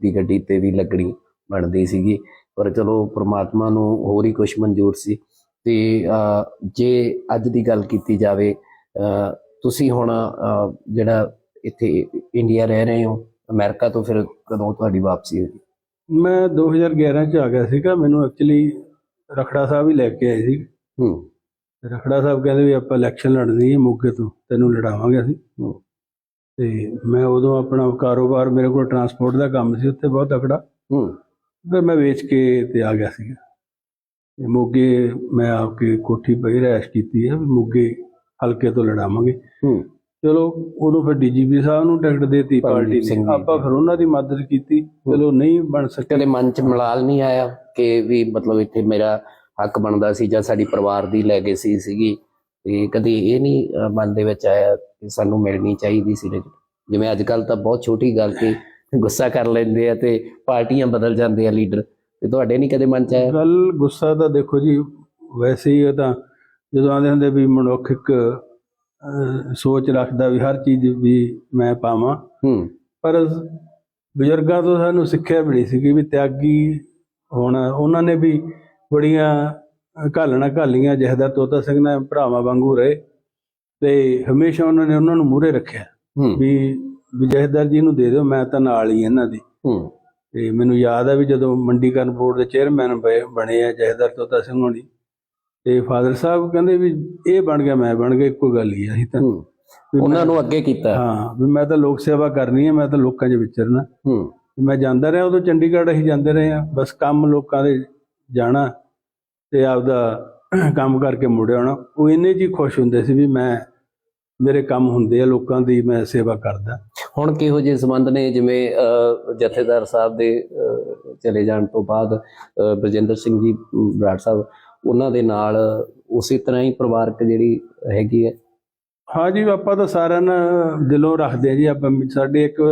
ਦੀ ਗੱਡੀ ਤੇ ਵੀ ਲੱਗਣੀ ਬਣਦੀ ਸੀਗੀ। ਪਰ ਚਲੋ ਪ੍ਰਮਾਤਮਾ ਨੂੰ ਹੋਰ ਹੀ ਕੁਝ ਮਨਜ਼ੂਰ ਸੀ। ਤੇ ਜੇ ਅੱਜ ਦੀ ਗੱਲ ਕੀਤੀ ਜਾਵੇ ਤੁਸੀਂ ਹੁਣ ਜਿਹੜਾ ਇੱਥੇ ਇੰਡੀਆ ਰਹਿ ਰਹੇ ਹੋ ਅਮਰੀਕਾ ਤੋਂ ਫਿਰ ਕਦੋਂ ਤੁਹਾਡੀ ਵਾਪਸੀ ਹੋਈ? ਮੈਂ 2011 ਚ ਆ ਗਿਆ ਸੀਗਾ ਮੈਨੂੰ ਐਕਚੁਅਲੀ ਰਖੜਾ ਸਾਹਿਬ ਹੀ ਲੈ ਕੇ ਆਏ ਸੀ। ਹੂੰ। ਰਖੜਾ ਸਾਹਿਬ ਕਹਿੰਦੇ ਵੀ ਆਪਾਂ ਇਲੈਕਸ਼ਨ ਲੜਨੀ ਹੈ ਮੋਗੇ ਤੋਂ ਤੈਨੂੰ ਲੜਾਵਾਂਗੇ ਅਸੀਂ। ਤੇ ਮੈਂ ਉਦੋਂ ਆਪਣਾ ਕਾਰੋਬਾਰ ਮੇਰੇ ਕੋਲ ਟਰਾਂਸਪੋਰਟ ਦਾ ਕੰਮ ਸੀ ਉੱਥੇ ਬਹੁਤ ਤਕੜਾ। ਹੂੰ। ਫਿਰ ਮੈਂ ਵੇਚ ਕੇ ਤੇ ਆ ਗਿਆ ਸੀਗਾ। ਮੋਗੇ ਮੈਂ ਆ ਕੇ ਕੋਠੀ ਪਈ ਰਹਿਸ਼ ਕੀਤੀ ਹੈ ਵੀ ਮੋਗੇ ਹਲਕੇ ਤੋਂ ਲੜਾਵਾਂਗੇ। ਹੂੰ। ਚਲੋ ਉਦੋਂ ਫਿਰ ਡੀਜੀਪੀ ਸਾਹਿਬ ਨੂੰ ਟਿਕਟ ਦੇਤੀ ਪਾਰਟੀ ਨੇ। ਆਪਾਂ ਫਿਰ ਉਹਨਾਂ ਦੀ ਮਦਦ ਕੀਤੀ। ਚਲੋ ਨਹੀਂ ਬਣ ਸਕਿਆ ਕਦੇ ਮਨ ਚ ਮਲਾਲ ਨਹੀਂ ਆਇਆ ਕਿ ਵੀ ਮਤਲਬ ਇੱਥੇ ਮੇਰਾ ਹੱਕ ਬਣਦਾ ਸੀ ਜਾਂ ਸਾਡੀ ਪਰਿਵਾਰ ਦੀ ਲੈਗੇਸੀ ਸੀਗੀ? ਤੇ ਕਦੇ ਇਹ ਨਹੀਂ ਮਨ ਦੇ ਵਿੱਚ ਆਇਆ ਕਿ ਸਾਨੂੰ ਮਿਲਣੀ ਚਾਹੀਦੀ ਸੀ ਜਿਵੇਂ ਅੱਜ ਕੱਲ ਤਾਂ ਬਹੁਤ ਛੋਟੀ ਗੱਲ ਕਿ ਗੁੱਸਾ ਕਰ ਲੈਂਦੇ ਆ ਤੇ ਪਾਰਟੀਆਂ ਬਦਲ ਜਾਂਦੇ ਆ ਲੀਡਰ। ਤੇ ਤੁਹਾਡੇ ਨਹੀਂ ਕਦੇ ਮਨ ਚ ਆਇਆ? ਗੱਲ ਗੁੱਸਾ ਤਾਂ ਦੇਖੋ ਜੀ ਵੈਸੇ ਹੀ ਤਾਂ ਜਦੋਂ ਆਂਦੇ ਹੁੰਦੇ ਵੀ ਮਨੁੱਖ ਇੱਕ ਅਹ, ਸੋਚ ਰੱਖਦਾ ਵੀ ਹਰ ਚੀਜ਼ ਵੀ ਮੈਂ ਪਾਵਾਂ। ਹੂੰ। ਪਰ ਬਜ਼ੁਰਗਾਂ ਤੋਂ ਸਾਨੂੰ ਸਿੱਖਿਆ ਮਿਲੀ ਸੀ ਕਿ ਵੀ ਤਿਆਗੀ ਹੋਣਾ ਉਹਨਾਂ ਨੇ ਵੀ ਬੜੀਆਂ ਘਾਲਣਾ ਘਾਲੀਆਂ ਜਹਦਾ ਤੋਤਾ ਸਿੰਘ ਨੇ ਭਰਾਵਾਂ ਵਾਂਗੂ ਰਹੇ ਤੇ ਹਮੇਸ਼ਾ ਉਹਨਾਂ ਨੇ ਉਹਨਾਂ ਨੂੰ ਮੂਹਰੇ ਰੱਖਿਆ ਵੀ ਵੀ ਜਹਦਰ ਜੀ ਨੂੰ ਦੇ ਦਿਓ ਮੈਂ ਤਾਂ ਨਾਲ ਹੀ ਇਹਨਾਂ ਦੀ। ਤੇ ਮੈਨੂੰ ਯਾਦ ਆ ਵੀ ਜਦੋਂ ਮੰਡੀਕਰਨ ਬੋਰਡ ਦੇ ਚੇਅਰਮੈਨ ਬਣੇ ਆ ਜਹਦਰ ਤੋਤਾ ਸਿੰਘ ਹੋਣੀ ਤੇ ਫਾਦਰ ਸਾਹਿਬ ਕਹਿੰਦੇ ਵੀ ਇਹ ਬਣ ਗਿਆ ਮੈਂ ਬਣ ਗਿਆ ਇੱਕੋ ਗੱਲ ਹੀ ਆ ਅਸੀਂ ਤਾਂ ਉਹਨਾਂ ਨੂੰ ਅੱਗੇ ਕੀਤਾ। ਹਾਂ ਵੀ ਮੈਂ ਤਾਂ ਲੋਕ ਸੇਵਾ ਕਰਨੀ ਹੈ ਮੈਂ ਤਾਂ ਲੋਕਾਂ 'ਚ ਵਿਚਰਨਾ। ਹੂੰ। ਮੈਂ ਜਾਂਦਾ ਰਿਹਾ ਉਦੋਂ ਚੰਡੀਗੜ੍ਹ ਅਸੀਂ ਜਾਂਦੇ ਰਹੇ ਆ ਬਸ ਕੰਮ ਲੋਕਾਂ ਦੇ ਜਾਣਾ ਤੇ ਆਪਦਾ ਕੰਮ ਕਰਕੇ ਮੁੜ ਆਉਣਾ। ਉਹ ਇੰਨੇ ਜੀ ਖੁਸ਼ ਹੁੰਦੇ ਸੀ ਵੀ ਮੈਂ ਮੇਰੇ ਕੰਮ ਹੁੰਦੇ ਆ ਲੋਕਾਂ ਦੀ ਮੈਂ ਸੇਵਾ ਕਰਦਾ। ਹੁਣ ਕਿਹੋ ਜਿਹੇ ਸੰਬੰਧ ਨੇ? ਜਿਵੇਂ ਜਥੇਦਾਰ ਸਾਹਿਬ ਦੇ ਚਲੇ ਜਾਣ ਤੋਂ ਬਾਅਦ ਬਰਜਿੰਦਰ ਸਿੰਘ ਜੀ ਬਰਾੜ ਸਾਹਿਬ ਉਹਨਾਂ ਦੇ ਨਾਲ ਉਸੇ ਤਰ੍ਹਾਂ ਹੀ ਪਰਿਵਾਰਕ ਜਿਹੜੀ ਹੈਗੀ ਹੈ? ਹਾਂ ਜੀ ਆਪਾਂ ਤਾਂ ਸਾਰਿਆਂ ਨਾਲ ਦਿਲੋਂ ਰੱਖਦੇ ਆ ਜੀ ਆਪਾਂ ਸਾਡੇ ਇੱਕ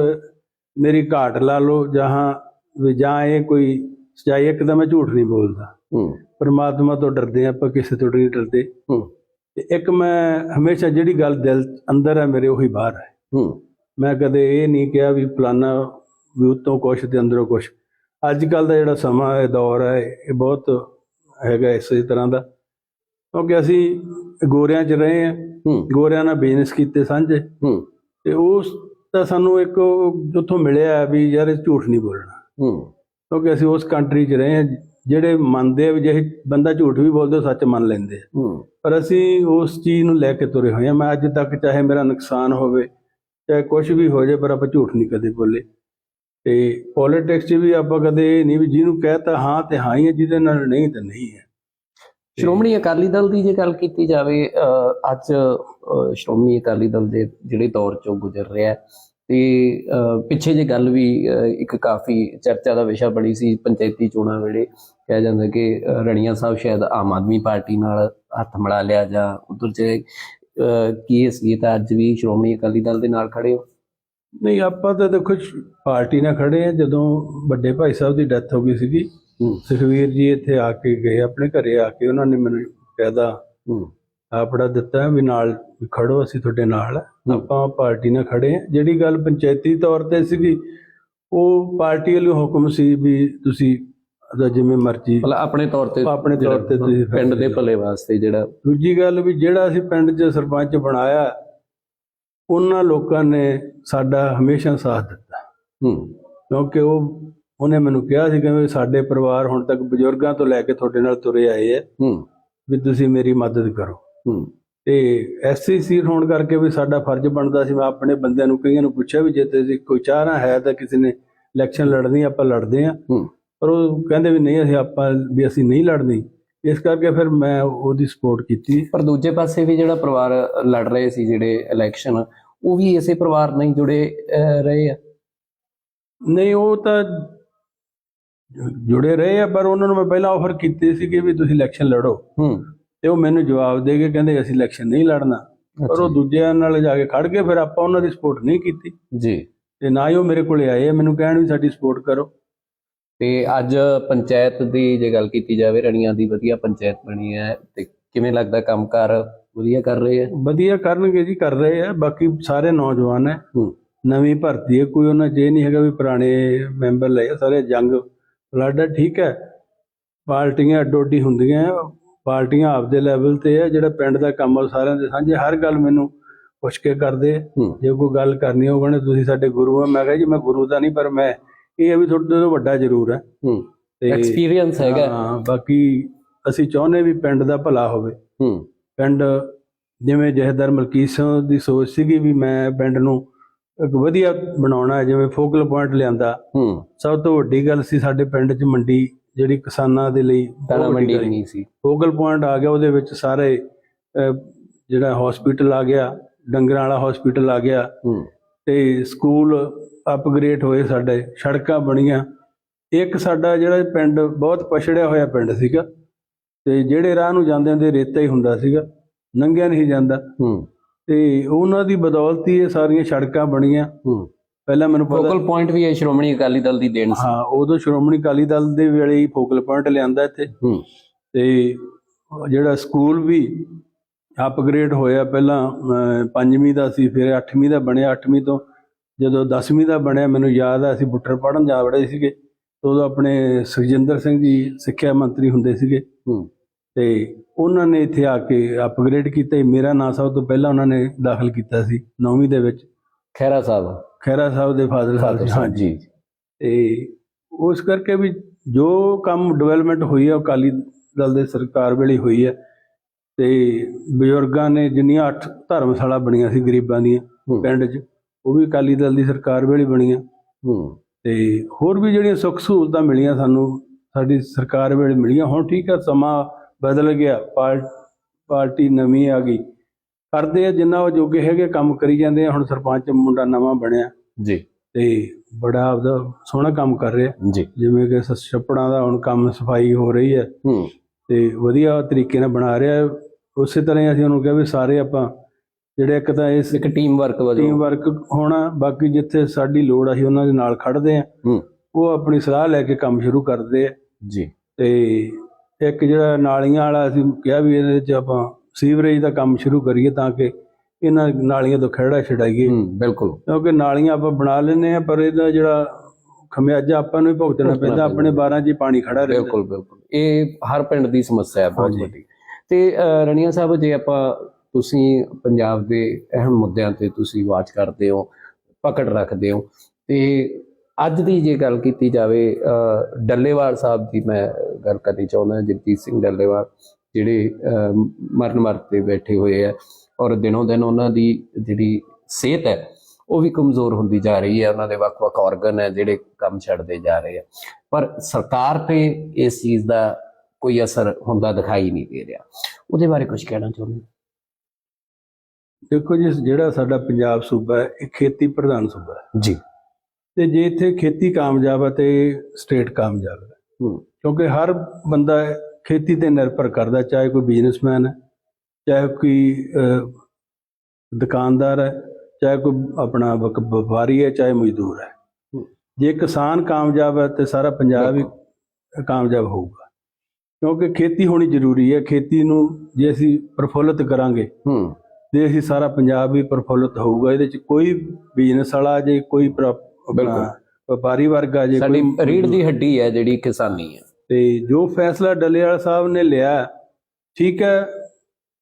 ਮੇਰੀ ਘਾਟ ਲਾ ਲਓ ਜਹਾਂ ਵੀ ਜਾਂ ਇਹ ਕੋਈ ਸਚਾਈ ਇੱਕ ਤਾਂ ਮੈਂ ਝੂਠ ਨਹੀਂ ਬੋਲਦਾ। ਹੂੰ। ਪਰਮਾਤਮਾ ਤੋਂ ਡਰਦੇ ਹਾਂ ਆਪਾਂ ਕਿਸੇ ਤੋਂ ਨਹੀਂ ਡਰਦੇ। ਹੂੰ। ਤੇ ਇੱਕ ਮੈਂ ਹਮੇਸ਼ਾ ਜਿਹੜੀ ਗੱਲ ਦਿਲ ਅੰਦਰ ਹੈ ਮੇਰੇ ਉਹੀ ਬਾਹਰ ਹੈ। ਹੂੰ। ਮੈਂ ਕਦੇ ਇਹ ਨਹੀਂ ਕਿਹਾ ਵੀ ਫਲਾਨਾ ਵੀ ਉੱਤੋਂ ਕੁਛ ਤੇ ਅੰਦਰੋਂ ਕੁਛ। ਅੱਜ ਕੱਲ ਦਾ ਜਿਹੜਾ ਸਮਾਂ ਹੈ ਦੌਰ ਹੈ ਇਹ ਬਹੁਤ ਹੈਗਾ ਇਸੇ ਤਰ੍ਹਾਂ ਦਾ। ਕਿਉਂਕਿ ਅਸੀਂ ਗੋਰਿਆਂ 'ਚ ਰਹੇ ਹੂੰ। ਗੋਰਿਆਂ ਨਾਲ ਬਿਜ਼ਨਸ ਕੀਤੇ ਸਾਂਝੇ। ਤੇ ਉਸ ਤਾਂ ਸਾਨੂੰ ਇੱਕ ਉੱਥੋਂ ਮਿਲਿਆ ਵੀ ਯਾਰ ਇਹ ਝੂਠ ਨਹੀਂ ਬੋਲਣਾ। ਕਿਉਂਕਿ ਅਸੀਂ ਉਸ ਕੰਟਰੀ 'ਚ ਰਹੇ ਹਾਂ। ਜਿਹੜੇ ਮੰਨਦੇ ਆ ਵੀ ਜੇ ਬੰਦਾ ਝੂਠ ਵੀ ਬੋਲਦਾ ਸੱਚ ਮੰਨ ਲੈਂਦੇ ਆ। ਪਰ ਅਸੀਂ ਉਸ ਚੀਜ਼ ਨੂੰ ਲੈ ਕੇ ਤੁਰੇ ਹੋਏ ਹਾਂ। ਮੈਂ ਅੱਜ ਤੱਕ ਚਾਹੇ ਮੇਰਾ ਨੁਕਸਾਨ ਹੋਵੇ ਚਾਹੇ ਕੁਝ ਵੀ ਹੋ ਜਾਏ ਪਰ ਆਪਾਂ ਝੂਠ ਨਹੀਂ ਕਦੇ ਬੋਲੇ। ਤੇ ਪੋਲਿਟਿਕਸ 'ਚ ਵੀ ਆਪਾਂ ਕਦੇ ਇਹ ਨਹੀਂ ਵੀ ਜਿਹਨੂੰ ਕਹਿਤਾ ਹਾਂ ਤੇ ਹਾਂ ਹੀ ਹੈ ਜਿਹਦੇ ਨਾਲ ਨਹੀਂ ਤੇ ਨਹੀਂ ਹੈ। ਸ਼੍ਰੋਮਣੀ ਅਕਾਲੀ ਦਲ ਦੀ ਜੇ ਗੱਲ ਕੀਤੀ ਜਾਵੇ ਅੱਜ ਸ਼੍ਰੋਮਣੀ ਅਕਾਲੀ ਦਲ ਦੇ ਜਿਹੜੇ ਦੌਰ ਚੋਂ ਗੁਜ਼ਰ ਰਿਹਾ ਤੇ ਪਿੱਛੇ ਜੇ ਗੱਲ ਵੀ ਇੱਕ ਕਾਫੀ ਚਰਚਾ ਦਾ ਵਿਸ਼ਾ ਬਣੀ ਸੀ ਪੰਚਾਇਤੀ ਚੋਣਾਂ ਵੇਲੇ ਕਿਹਾ ਜਾਂਦਾ ਕਿ ਰਣੀਆਂ ਸਾਹਿਬ ਸ਼ਾਇਦ ਆਮ ਆਦਮੀ ਪਾਰਟੀ ਨਾਲ ਹੱਥ ਮਿਲਾ ਲਿਆ ਜਾਂ ਉਧਰ ਜੇ ਅਹ, ਕੀ ਸੀ ਤਾਂ ਅੱਜ ਵੀ ਸ਼੍ਰੋਮਣੀ ਅਕਾਲੀ ਦਲ ਦੇ ਨਾਲ ਖੜੇ ਹੋ? ਨਹੀਂ ਆਪਾਂ ਤਾਂ ਦੇਖੋ ਪਾਰਟੀ ਨਾਲ ਖੜੇ ਆ। ਜਦੋਂ ਵੱਡੇ ਭਾਈ ਸਾਹਿਬ ਦੀ ਡੈਥ ਹੋ ਗਈ ਸੀਗੀ ਸੁਖਵੀਰ ਜੀ ਇੱਥੇ ਆ ਕੇ ਗਏ ਆਪਣੇ ਘਰੇ ਆ ਕੇ ਉਹਨਾਂ ਨੇ ਮੈਨੂੰ ਕਹਿਦਾ ਆਪੜਾ ਦਿੱਤਾ ਵੀ ਨਾਲ ਖੜੋ ਅਸੀਂ ਤੁਹਾਡੇ ਨਾਲ। ਆਪਾਂ ਪਾਰਟੀ ਨਾਲ ਖੜੇ ਆ। ਜਿਹੜੀ ਗੱਲ ਪੰਚਾਇਤੀ ਤੌਰ ਤੇ ਸੀਗੀ ਉਹ ਪਾਰਟੀ ਵੱਲੋਂ ਹੁਕਮ ਸੀ ਵੀ ਤੁਸੀਂ ਉਹਦਾ ਜਿਵੇਂ ਮਰਜ਼ੀ ਮਤਲਬ ਆਪਣੇ ਤੌਰ ਤੇ ਆਪਣੇ ਤੌਰ ਤੇ ਤੁਸੀਂ ਪਿੰਡ ਦੇ ਭਲੇ ਵਾਸਤੇ ਜਿਹੜਾ ਦੂਜੀ ਗੱਲ ਵੀ ਜਿਹੜਾ ਅਸੀਂ ਪਿੰਡ 'ਚ ਸਰਪੰਚ ਬਣਾਇਆ ਉਹਨਾਂ ਲੋਕਾਂ ਨੇ ਸਾਡਾ ਹਮੇਸ਼ਾ ਸਾਥ ਦਿੱਤਾ। ਹੂੰ। ਕਿਉਂਕਿ ਉਹ ਉਹਨੇ ਮੈਨੂੰ ਕਿਹਾ ਸੀ ਕਿ ਸਾਡੇ ਪਰਿਵਾਰ ਹੁਣ ਤੱਕ ਬਜ਼ੁਰਗਾਂ ਤੋਂ ਲੈ ਕੇ ਤੁਹਾਡੇ ਨਾਲ ਤੁਰੇ ਆਏ ਆ। ਹੂੰ। ਵੀ ਤੁਸੀਂ ਮੇਰੀ ਮਦਦ ਕਰੋ। ਹੂੰ। ਤੇ ਐਸਸੀ ਸੀਟ ਹੋਣ ਕਰਕੇ ਵੀ ਸਾਡਾ ਫਰਜ਼ ਬਣਦਾ ਸੀ ਮੈਂ ਆਪਣੇ ਬੰਦਿਆਂ ਨੂੰ ਕਈਆਂ ਨੂੰ ਪੁੱਛਿਆ ਵੀ ਜੇ ਤੇ ਕੋਈ ਚਾਹਨਾ ਹੈ ਤਾਂ ਕਿਸੇ ਨੇ ਇਲੈਕਸ਼ਨ ਲੜਨੀ ਆਪਾਂ ਲੜਦੇ ਆ ਹੂੰ। ਪਰ ਉਹ ਕਹਿੰਦੇ ਵੀ ਨਹੀਂ ਅਸੀਂ ਆਪਾਂ ਵੀ ਅਸੀਂ ਨਹੀਂ ਲੜਨੀ। ਇਸ ਕਰਕੇ ਫਿਰ ਮੈਂ ਉਹਦੀ ਸਪੋਰਟ ਕੀਤੀ। ਪਰ ਦੂਜੇ ਪਾਸੇ ਵੀ ਜਿਹੜਾ ਪਰਿਵਾਰ ਲੜ ਰਹੇ ਸੀ ਜਿਹੜੇ ਇਲੈਕਸ਼ਨ ਉਹ ਵੀ ਇਸੇ ਪਰਿਵਾਰ ਨਾਲ ਹੀ ਜੁੜੇ ਰਹੇ ਆ? ਨਹੀਂ ਉਹ ਤਾਂ ਜੁੜੇ ਰਹੇ ਆ ਪਰ ਉਹਨਾਂ ਨੂੰ ਮੈਂ ਪਹਿਲਾਂ ਆਫਰ ਕੀਤੀ ਸੀ ਕਿ ਵੀ ਤੁਸੀਂ ਇਲੈਕਸ਼ਨ ਲੜੋ। ਹੂੰ। ਤੇ ਉਹ ਮੈਨੂੰ ਜਵਾਬ ਦੇ ਕੇ ਕਹਿੰਦੇ ਅਸੀਂ ਇਲੈਕਸ਼ਨ ਨਹੀਂ ਲੜਨਾ। ਪਰ ਉਹ ਦੂਜਿਆਂ ਨਾਲ ਜਾ ਕੇ ਖੜ ਗਏ ਫਿਰ ਆਪਾਂ ਉਹਨਾਂ ਦੀ ਸਪੋਰਟ ਨਹੀਂ ਕੀਤੀ। ਜੀ। ਤੇ ਨਾ ਹੀ ਉਹ ਮੇਰੇ ਕੋਲੇ ਆਏ ਮੈਨੂੰ ਕਹਿਣ ਵੀ ਸਾਡੀ ਸਪੋਰਟ ਕਰੋ। ਤੇ ਅੱਜ ਪੰਚਾਇਤ ਦੀ ਜੇ ਗੱਲ ਕੀਤੀ ਜਾਵੇ ਰਣੀਆਂ ਦੀ ਵਧੀਆ ਪੰਚਾਇਤ ਬਣੀ ਹੈ ਤੇ ਕਿਵੇਂ ਲੱਗਦਾ ਕੰਮਕਾਰ ਵਧੀਆ ਕਰ ਰਹੇ ਆ ਵਧੀਆ ਕਰਨਗੇ ਜੀ ਕਰ ਰਹੇ ਆ ਬਾਕੀ ਸਾਰੇ ਨੌਜਵਾਨ ਹੈ। ਹੂੰ। ਨਵੀਂ ਭਰਤੀ ਹੈ। ਕੋਈ ਉਹਨਾਂ ਇਹ ਨਹੀਂ ਹੈਗਾ ਵੀ ਪੁਰਾਣੇ ਮੈਂਬਰ ਲਏ ਸਾਰੇ ਜੰਗ ਬਲੱਡ ਠੀਕ ਹੈ। ਪਾਰਟੀਆਂ ਅੱਡੋ ਅੱਡੀ ਹੁੰਦੀਆਂ ਪਾਰਟੀਆਂ ਆਪਦੇ ਲੈਵਲ ਤੇ ਆ ਜਿਹੜਾ ਪਿੰਡ ਦਾ ਕੰਮ ਆ ਉਹ ਸਾਰਿਆਂ ਦੇ ਸਾਂਝੇ। ਹਰ ਗੱਲ ਮੈਨੂੰ ਪੁੱਛ ਕੇ ਕਰਦੇ। ਹੂੰ। ਜੇ ਕੋਈ ਗੱਲ ਕਰਨੀ ਹੋਵੇ ਕਹਿੰਦੇ ਤੁਸੀਂ ਸਾਡੇ ਗੁਰੂ ਆ ਮੈਂ ਕਿਹਾ ਜੀ ਮੈਂ ਗੁਰੂ ਦਾ ਨਹੀਂ ਪਰ ਮੈਂ ਇਹ ਹੈ ਵੀ ਤੁਹਾਡੇ ਤੋਂ ਵੱਡਾ ਜ਼ਰੂਰ ਹੈ। ਹੂੰ। ਤੇ ਐਕਸਪੀਰੀਅੰਸ ਹੈਗਾ। ਹਾਂ ਬਾਕੀ ਅਸੀਂ ਚਾਹੁੰਦੇ ਵੀ ਪਿੰਡ ਦਾ ਭਲਾ ਹੋਵੇ। ਹੂੰ। ਪਿੰਡ ਜਿਵੇਂ ਜਹਦਰ ਮਲਕੀਤ ਸਿੰਘ ਦੀ ਸੋਚ ਸੀਗੀ ਵੀ ਮੈਂ ਪਿੰਡ ਨੂੰ ਇੱਕ ਵਧੀਆ ਬਣਾਉਣਾ ਹੈ ਜਿਵੇਂ ਫੋਕਲ ਪੁਆਇੰਟ ਲਿਆਂਦਾ। ਹੂੰ। ਸਭ ਤੋਂ ਵੱਡੀ ਗੱਲ ਸੀ ਸਾਡੇ ਪਿੰਡ 'ਚ ਮੰਡੀ ਜਿਹੜੀ ਕਿਸਾਨਾਂ ਦੇ ਲਈ ਵੱਡੀ ਮੰਡੀ। ਨਹੀਂ ਸੀ। ਫੋਕਲ ਪੁਆਇੰਟ ਆ ਗਿਆ ਉਹਦੇ ਵਿੱਚ ਸਾਰੇ ਜਿਹੜਾ ਹਸਪੀਟਲ ਆ ਗਿਆ ਡੰਗਰਾਂ ਵਾਲਾ ਹਸਪੀਟਲ ਆ ਗਿਆ। ਹੂੰ। ਤੇ ਸਕੂਲ ਅਪਗ੍ਰੇਡ ਹੋਏ ਸਾਡੇ ਸੜਕਾਂ ਬਣੀਆਂ। ਇੱਕ ਸਾਡਾ ਜਿਹੜਾ ਪਿੰਡ ਬਹੁਤ ਪਛੜਿਆ ਹੋਇਆ ਪਿੰਡ ਸੀਗਾ ਤੇ ਜਿਹੜੇ ਰਾਹ ਨੂੰ ਜਾਂਦੇ ਹੁੰਦੇ ਰੇਤਾ ਹੀ ਹੁੰਦਾ ਸੀਗਾ ਨੰਗਿਆ ਨਹੀਂ ਜਾਂਦਾ। ਹੂੰ। ਤੇ ਉਹਨਾਂ ਦੀ ਬਦੌਲਤ ਹੀ ਇਹ ਸਾਰੀਆਂ ਸੜਕਾਂ ਬਣੀਆਂ। ਹੂੰ। ਪਹਿਲਾਂ ਮੈਨੂੰ ਪਤਾ ਫੋਕਲ ਪੁਆਇੰਟ ਵੀ ਇਹ ਸ਼੍ਰੋਮਣੀ ਅਕਾਲੀ ਦਲ ਦੀ ਦੇਣ ਸੀ। ਹਾਂ ਉਦੋਂ ਸ਼੍ਰੋਮਣੀ ਅਕਾਲੀ ਦਲ ਦੇ ਵੇਲੇ ਹੀ ਫੋਕਲ ਪੁਆਇੰਟ ਲਿਆਂਦਾ ਇੱਥੇ। ਹੂੰ। ਤੇ ਜਿਹੜਾ ਸਕੂਲ ਵੀ ਅਪਗ੍ਰੇਡ ਹੋਇਆ ਪਹਿਲਾਂ ਅਹ, ਪੰਜਵੀਂ ਦਾ ਸੀ ਫਿਰ 8ਵੀਂ ਦਾ ਬਣਿਆ। 8ਵੀਂ ਤੋਂ ਜਦੋਂ 10ਵੀਂ ਦਾ ਬਣਿਆ ਮੈਨੂੰ ਯਾਦ ਆ ਅਸੀਂ ਬੁੱਟਰ ਪੜਨ ਜਾ ਵੜੇ ਸੀਗੇ। ਉਦੋਂ ਆਪਣੇ ਸੁਖਜਿੰਦਰ ਸਿੰਘ ਜੀ ਸਿੱਖਿਆ ਮੰਤਰੀ ਹੁੰਦੇ ਸੀਗੇ। ਤੇ ਉਹਨਾਂ ਨੇ ਇੱਥੇ ਆ ਕੇ ਅਪਗ੍ਰੇਡ ਕੀਤਾ। ਮੇਰਾ ਨਾਂ ਸਭ ਤੋਂ ਪਹਿਲਾਂ ਉਹਨਾਂ ਨੇ ਦਾਖਲ ਕੀਤਾ ਸੀ 9ਵੀਂ ਦੇ ਵਿੱਚ। ਖੈਰਾ ਸਾਹਿਬ। ਖੈਰਾ ਸਾਹਿਬ ਦੇ ਫਾਦਰ ਸਾਹਿਬ ਹਾਂਜੀ ਤੇ ਉਸ ਕਰਕੇ ਵੀ ਜੋ ਕੰਮ ਡਿਵੈਲਪਮੈਂਟ ਹੋਈ ਹੈ ਅਕਾਲੀ ਦਲ ਦੇ ਸਰਕਾਰ ਵੇਲੇ ਹੋਈ ਹੈ ਤੇ ਬਜ਼ੁਰਗਾਂ ਨੇ ਜਿੰਨੀਆਂ ਅੱਠ ਧਰਮਸ਼ਾਲਾ ਬਣੀਆਂ ਸੀ ਗਰੀਬਾਂ ਦੀਆਂ ਪਿੰਡ 'ਚ। ਉਹ ਵੀ ਅਕਾਲੀ ਦਲ ਦੀ ਸਰਕਾਰ ਵੇਲੇ ਬਣੀਆਂ ਹੂੰ। ਤੇ ਹੋਰ ਵੀ ਜਿਹੜੀਆਂ ਸੁੱਖ ਸਹੂਲਤਾਂ ਮਿਲੀਆਂ ਸਾਨੂੰ ਸਾਡੀ ਸਰਕਾਰ ਵੇਲੇ ਮਿਲੀਆਂ। ਹੁਣ ਠੀਕ ਹੈ ਸਮਾਂ ਬਦਲ ਗਿਆ ਪਾਰ- ਪਾਰਟੀ ਨਵੀਂ ਆ ਗਈ। ਕਰਦੇ ਆ ਜਿੰਨਾ ਉਹ ਜੋਗੇ ਹੈਗੇ ਕੰਮ ਕਰੀ ਜਾਂਦੇ ਆ। ਹੁਣ ਸਰਪੰਚ ਮੁੰਡਾ ਨਵਾਂ ਬਣਿਆ। ਜੀ। ਤੇ ਬੜਾ ਆਪਦਾ ਸੋਹਣਾ ਕੰਮ ਕਰ ਰਿਹਾ। ਜੀ। ਜਿਵੇਂ ਕਿ ਛੱਪੜਾਂ ਦਾ ਹੁਣ ਕੰਮ ਸਫ਼ਾਈ ਹੋ ਰਹੀ ਹੈ ਹੂੰ। ਤੇ ਵਧੀਆ ਤਰੀਕੇ ਨਾਲ ਬਣਾ ਰਿਹਾ। ਉਸੇ ਤਰ੍ਹਾਂ ਅਸੀਂ ਉਹਨੂੰ ਕਿਹਾ ਵੀ ਸਾਰੇ ਆਪਾਂ ਜਿਹੜੇ ਇੱਕ ਤਾਂ ਇਸ ਇੱਕ ਟੀਮ ਵਰਕ ਟੀਮ ਵਜੋਂ ਵਰਕ ਹੋਣਾ ਬਾਕੀ ਜਿੱਥੇ ਸਾਡੀ ਲੋੜ ਆ ਅਸੀਂ ਉਹਨਾਂ ਦੇ ਨਾਲ ਖੜਦੇ ਆ। ਉਹ ਆਪਣੀ ਸਲਾਹ ਲੈ ਕੇ ਕੰਮ ਸ਼ੁਰੂ ਕਰਦੇ ਆ। ਜੀ। ਤੇ ਇੱਕ ਜਿਹੜਾ ਨਾਲੀਆਂ ਵਾਲਾ ਅਸੀਂ ਕਿਹਾ ਵੀ ਇਹਦੇ ਵਿੱਚ ਆਪਾਂ ਸੀਵਰੇਜ ਦਾ ਕੰਮ ਸ਼ੁਰੂ ਕਰੀਏ ਤਾਂ ਕਿ ਇਹਨਾਂ ਨਾਲੀਆਂ ਤੋਂ ਖੜਾ ਛਡਾਈਏ। ਬਿਲਕੁਲ। ਕਿਉਂਕਿ ਨਾਲੀਆਂ ਆਪਾਂ ਬਣਾ ਲੈਂਦੇ ਆ ਪਰ ਇਹਦਾ ਜਿਹੜਾ ਖਮਿਆਜਾ ਆਪਾਂ ਨੂੰ ਹੀ ਭੁਗਤਣਾ ਪੈਂਦਾ ਆਪਣੇ 12 'ਚ ਹੀ ਪਾਣੀ ਖੜਾ ਰਹਿੰਦਾ। ਬਿਲਕੁਲ ਬਿਲਕੁਲ। ਇਹ ਹਰ ਪਿੰਡ ਦੀ ਸਮੱਸਿਆ ਹੈ ਬਹੁਤ। ਵੱਡੀ। ਤੇ ਰਣੀਆ ਸਾਹਿਬ ਜੇ ਆਪਾਂ ਤੁਸੀਂ ਪੰਜਾਬ ਦੇ ਅਹਿਮ ਮੁੱਦਿਆਂ ਤੇ ਤੁਸੀਂ ਵਾਚ ਕਰਦੇ ਹੋ, ਪਕੜ ਰੱਖਦੇ ਹੋ। ਤੇ ਅੱਜ ਦੀ ਜੇ ਗੱਲ ਕੀਤੀ ਜਾਵੇ ਡੱਲੇਵਾਲ ਸਾਹਿਬ ਦੀ ਮੈਂ ਗੱਲ ਕਰਨੀ ਚਾਹੁੰਦਾ, ਜਗਜੀਤ ਸਿੰਘ ਡੱਲੇਵਾਲ, ਜਿਹੜੇ ਮਰਨ ਮਰਤ ਤੇ ਬੈਠੇ ਹੋਏ ਆ, ਔਰ ਦਿਨੋਂ ਦਿਨ ਉਹਨਾਂ ਦੀ ਜਿਹੜੀ ਸਿਹਤ ਹੈ, ਉਹ ਵੀ ਕਮਜ਼ੋਰ ਹੁੰਦੀ ਜਾ ਰਹੀ ਹੈ। ਉਹਨਾਂ ਦੇ ਵੱਖ-ਵੱਖ ਆਰਗਨ ਹੈ, ਜਿਹੜੇ ਕੰਮ ਛੱਡਦੇ ਜਾ ਰਹੇ ਆ। ਪਰ ਸਰਕਾਰ ਤੇ ਇਸ ਚੀਜ਼ ਦਾ ਕੋਈ ਅਸਰ ਹੁੰਦਾ ਦਿਖਾਈ ਨਹੀਂ ਦੇ ਰਿਹਾ। ਉਹਦੇ ਬਾਰੇ ਕੁਝ ਕਹਿਣਾ ਚਾਹੁੰਦੇ ਦੇਖੋ ਜੀ ਜਿਹੜਾ ਸਾਡਾ ਪੰਜਾਬ ਸੂਬਾ ਹੈ ਇਹ ਖੇਤੀ ਪ੍ਰਧਾਨ ਸੂਬਾ ਹੈ। ਜੀ। ਤੇ ਜੇ ਇੱਥੇ ਖੇਤੀ ਕਾਮਯਾਬ ਹੈ ਤੇ ਸਟੇਟ ਕਾਮਯਾਬ ਹੈ। ਕਿਉਂਕਿ ਹਰ ਬੰਦਾ ਖੇਤੀ ਤੇ ਨਿਰਭਰ ਕਰਦਾ ਚਾਹੇ ਕੋਈ ਬਿਜ਼ਨਸਮੈਨ ਹੈ ਚਾਹੇ ਕੋਈ ਦੁਕਾਨਦਾਰ ਹੈ ਚਾਹੇ ਕੋਈ ਆਪਣਾ ਵਪਾਰੀ ਹੈ ਚਾਹੇ ਮਜ਼ਦੂਰ ਹੈ। ਹੂੰ। ਜੇ ਕਿਸਾਨ ਕਾਮਯਾਬ ਹੈ ਤੇ ਸਾਰਾ ਪੰਜਾਬ ਹੀ ਕਾਮਯਾਬ ਹੋਊਗਾ। ਕਿਉਂਕਿ ਖੇਤੀ ਹੋਣੀ ਜ਼ਰੂਰੀ ਹੈ। ਖੇਤੀ ਨੂੰ ਜੇ ਅਸੀਂ ਪ੍ਰਫੁੱਲਤ ਕਰਾਂਗੇ ਹੂੰ। ਤੇ ਅਸੀਂ ਸਾਰਾ ਪੰਜਾਬ ਹੀ ਪ੍ਰਫੁੱਲਤ ਹੋਊਗਾ। ਇਹਦੇ ਚ ਕੋਈ ਬਿਜ਼ਨਸ ਵਾਲਾ ਜੇ ਕੋਈ। ਵਪਾਰੀ ਵਰਗ ਆ ਜੇ ਸਾਡੀ ਰੀੜ ਦੀ ਹੱਡੀ ਹੈ ਜਿਹੜੀ ਕਿਸਾਨੀ ਹੈ। ਤੇ ਜੋ ਫੈਸਲਾ ਡੱਲੇਵਾਲ ਸਾਹਿਬ ਨੇ ਲਿਆ ਠੀਕ ਹੈ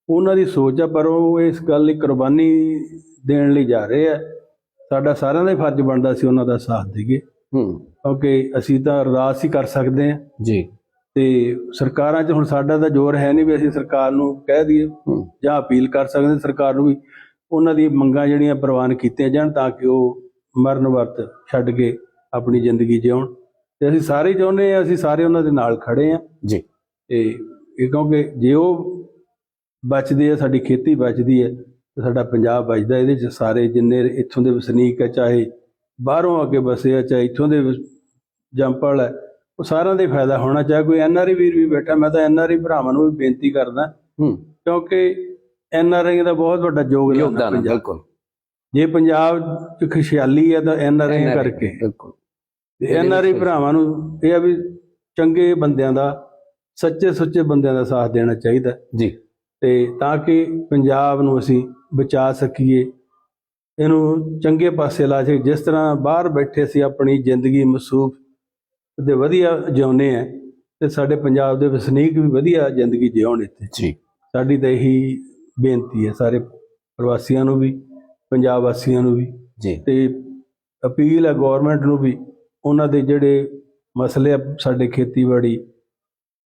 ਉਹਨਾਂ ਦੀ ਸੋਚ ਆ ਪਰ ਉਹ ਇਸ ਗੱਲ ਲਈ ਕੁਰਬਾਨੀ ਦੇਣ ਲਈ ਜਾ ਰਹੇ ਆ। ਸਾਡਾ ਸਾਰਿਆਂ ਦਾ ਹੀ ਫਰਜ਼ ਬਣਦਾ ਸੀ ਉਹਨਾਂ ਦਾ ਸਾਥ ਦੇਈਏ। ਹੂੰ। ਕਿਉਂਕਿ ਅਸੀਂ ਤਾਂ ਅਰਦਾਸ ਹੀ ਕਰ ਸਕਦੇ ਹਾਂ। ਜੀ। ਤੇ ਸਰਕਾਰਾਂ 'ਚ ਹੁਣ ਸਾਡਾ ਤਾਂ ਜ਼ੋਰ ਹੈ ਨਹੀਂ ਵੀ ਅਸੀਂ ਸਰਕਾਰ ਨੂੰ ਕਹਿ ਦਈਏ ਜਾਂ ਅਪੀਲ ਕਰ ਸਕਦੇ ਹਾਂ ਸਰਕਾਰ ਨੂੰ ਵੀ ਉਹਨਾਂ ਦੀ ਮੰਗਾਂ ਜਿਹੜੀਆਂ ਪ੍ਰਵਾਨ ਕੀਤੀਆਂ ਜਾਣ ਤਾਂ ਕਿ ਉਹ ਮਰਨ ਵਰਤ ਛੱਡ ਕੇ ਆਪਣੀ ਜ਼ਿੰਦਗੀ ਜਿਉਣ। ਤੇ ਅਸੀਂ ਸਾਰੇ ਚਾਹੁੰਦੇ ਹਾਂ ਅਸੀਂ ਸਾਰੇ ਉਹਨਾਂ ਦੇ ਨਾਲ ਖੜੇ ਹਾਂ। ਜੀ। ਤੇ ਇਹ ਕਿਉਂਕਿ ਜੇ ਉਹ ਬਚਦੇ ਆ ਸਾਡੀ ਖੇਤੀ ਬਚਦੀ ਹੈ ਤੇ ਸਾਡਾ ਪੰਜਾਬ ਬਚਦਾ ਇਹਦੇ ਚ ਸਾਰੇ ਜਿੰਨੇ ਇੱਥੋਂ ਦੇ ਵਸਨੀਕ ਹੈ ਚਾਹੇ ਬਾਹਰੋਂ ਅੱਗੇ ਵਸੇ ਆ ਚਾਹੇ ਇੱਥੋਂ ਦੇ ਜੰਪਲ ਹੈ ਉਹ ਸਾਰਿਆਂ ਦਾ ਫਾਇਦਾ ਹੋਣਾ ਚਾਹੇ ਕੋਈ ਐਨਆਰਆਈ ਵੀਰ ਵੀ ਬੈਠਾ ਮੈਂ ਤਾਂ ਐਨਆਰਆਈ ਭਰਾਵਾਂ ਨੂੰ ਵੀ ਬੇਨਤੀ ਕਰਦਾ। ਹੂੰ। ਕਿਉਂਕਿ ਐਨਆਰਆਈ ਦਾ ਬਹੁਤ ਵੱਡਾ ਯੋਗਦਾਨ ਹੈ ਬਿਲਕੁਲ। ਜੇ ਪੰਜਾਬ ਚ ਖੁਸ਼ਹਾਲੀ ਹੈ ਤਾਂ ਐਨਆਰਆਈ ਕਰਕੇ। ਬਿਲਕੁਲ। ਤੇ ਐਨਆਰਆਈ ਭਰਾਵਾਂ ਨੂੰ ਇਹ ਆ ਵੀ ਚੰਗੇ ਬੰਦਿਆਂ ਦਾ ਸੱਚੇ ਸੁੱਚੇ ਬੰਦਿਆਂ ਦਾ ਸਾਥ ਦੇਣਾ ਚਾਹੀਦਾ। ਜੀ। ਤੇ ਤਾਂ ਕਿ ਪੰਜਾਬ ਨੂੰ ਅਸੀਂ ਬਚਾ ਸਕੀਏ। ਇਹਨੂੰ ਚੰਗੇ ਪਾਸੇ ਲਾ ਸਕੀਏ ਜਿਸ ਤਰ੍ਹਾਂ ਬਾਹਰ ਬੈਠੇ ਅਸੀਂ ਆਪਣੀ ਜ਼ਿੰਦਗੀ ਮਸੂਫ ਤੇ ਵਧੀਆ ਜਿਉਂਦੇ ਆ ਤੇ ਸਾਡੇ ਪੰਜਾਬ ਦੇ ਵਸਨੀਕ ਵੀ ਵਧੀਆ ਜ਼ਿੰਦਗੀ ਜਿਉਣ ਇੱਥੇ। ਜੀ। ਸਾਡੀ ਤਾਂ ਇਹੀ ਬੇਨਤੀ ਹੈ ਸਾਰੇ ਪ੍ਰਵਾਸੀਆਂ ਨੂੰ ਵੀ ਪੰਜਾਬ ਵਾਸੀਆਂ ਨੂੰ ਵੀ ਜੀ। ਤੇ ਅਪੀਲ ਹੈ ਗਵਰਨਮੈਂਟ ਨੂੰ ਵੀ ਉਹਨਾਂ ਦੇ ਜਿਹੜੇ ਮਸਲੇ ਸਾਡੇ ਖੇਤੀਬਾੜੀ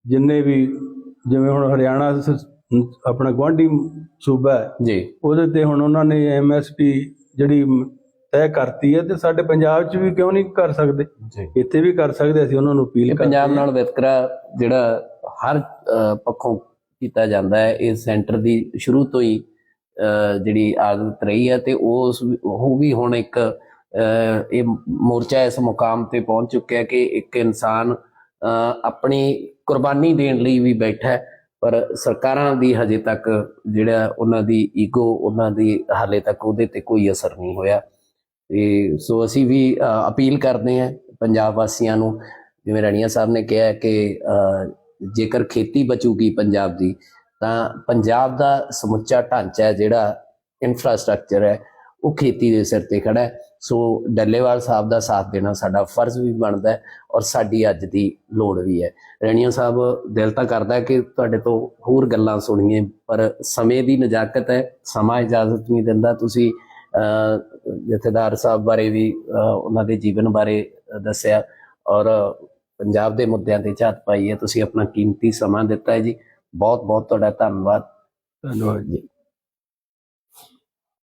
ਜਿੰਨੇ ਵੀ ਜਿਵੇਂ ਹੁਣ ਹਰਿਆਣਾ ਆਪਣਾ ਗੁਆਂਢੀ ਸੂਬਾ ਹੈ ਜੀ। ਉਹਦੇ ਤੇ ਹੁਣ ਉਹਨਾਂ ਨੇ ਐਮਐਸਪੀ ਜਿਹੜੀ ਤੈਅ ਕਰਤੀ ਹੈ ਤੇ ਸਾਡੇ ਪੰਜਾਬ 'ਚ ਵੀ ਕਿਉਂ ਨਹੀਂ ਕਰ ਸਕਦੇ? ਇੱਥੇ ਵੀ ਕਰ ਸਕਦੇ ਅਸੀਂ ਉਹਨਾਂ ਨੂੰ ਅਪੀਲ ਕਰਦੇ ਪੰਜਾਬ। ਨਾਲ ਵਿਤਕਰਾ ਜਿਹੜਾ ਹਰ ਪੱਖੋਂ ਕੀਤਾ ਜਾਂਦਾ ਹੈ ਇਹ ਸੈਂਟਰ ਦੀ ਸ਼ੁਰੂ ਤੋਂ ਹੀ ਜਿਹੜੀ ਆਦਤ ਰਹੀ ਹੈ ਤੇ ਉਸ ਉਹ ਵੀ ਹੁਣ ਇੱਕ ਇਹ ਮੋਰਚਾ ਇਸ ਮੁਕਾਮ ਤੇ ਪਹੁੰਚ ਚੁੱਕਿਆ ਕਿ ਇੱਕ ਇਨਸਾਨ ਅਹ, ਆਪਣੀ ਕੁਰਬਾਨੀ ਦੇਣ ਲਈ ਵੀ ਬੈਠਾ ਹੈ ਪਰ ਸਰਕਾਰਾਂ ਦੀ ਹਜੇ ਤੱਕ ਜਿਹੜਾ ਉਹਨਾਂ ਦੀ ਈਗੋ ਉਹਨਾਂ ਦੀ ਹਾਲੇ ਤੱਕ ਉਹਦੇ ਤੇ ਕੋਈ ਅਸਰ ਨਹੀਂ ਹੋਇਆ। ਤੇ ਸੋ ਅਸੀਂ ਵੀ ਅਪੀਲ ਕਰਦੇ ਹਾਂ ਪੰਜਾਬ ਵਾਸੀਆਂ ਨੂੰ, ਜਿਵੇਂ ਰਣੀਆ ਸਾਹਿਬ ਨੇ ਕਿਹਾ ਕਿ ਜੇਕਰ ਖੇਤੀ ਬਚੂਗੀ ਪੰਜਾਬ ਦੀ, ਤਾਂ ਪੰਜਾਬ ਦਾ ਸਮੁੱਚਾ ਢਾਂਚਾ ਜਿਹੜਾ ਇਨਫਰਾਸਟ੍ਰਕਚਰ ਹੈ, ਉਹ ਖੇਤੀ ਦੇ ਸਿਰ ਤੇ ਖੜਾ ਹੈ। ਸੋ ਡੱਲੇਵਾਲ ਸਾਹਿਬ ਦਾ ਸਾਥ ਦੇਣਾ ਸਾਡਾ ਫਰਜ਼ ਵੀ ਬਣਦਾ ਹੈ ਔਰ ਸਾਡੀ ਅੱਜ ਦੀ ਲੋੜ ਵੀ ਹੈ। ਰਣੀਆ ਸਾਹਿਬ, ਦਿਲ ਤਾਂ ਕਰਦਾ ਕਿ ਤੁਹਾਡੇ ਤੋਂ ਹੋਰ ਗੱਲਾਂ ਸੁਣੀਏ, ਪਰ ਸਮੇਂ ਦੀ ਨਜਾਕਤ ਹੈ, ਸਮਾਂ ਇਜਾਜ਼ਤ ਨਹੀਂ ਦਿੰਦਾ ਤੁਸੀਂ। ਜਥੇਦਾਰ ਸਾਹਿਬ ਬਾਰੇ ਵੀ ਉਹਨਾਂ ਦੇ ਜੀਵਨ ਬਾਰੇ ਦੱਸਿਆ ਔਰ ਪੰਜਾਬ ਦੇ ਮੁੱਦਿਆਂ ਤੇ ਝਾਤ ਪਾਈ ਹੈ। ਤੁਸੀਂ ਆਪਣਾ ਕੀਮਤੀ ਸਮਾਂ ਦਿੱਤਾ ਹੈ ਜੀ। ਬਹੁਤ ਬਹੁਤ ਤੁਹਾਡਾ ਧੰਨਵਾਦ। ਧੰਨਵਾਦ ਜੀ।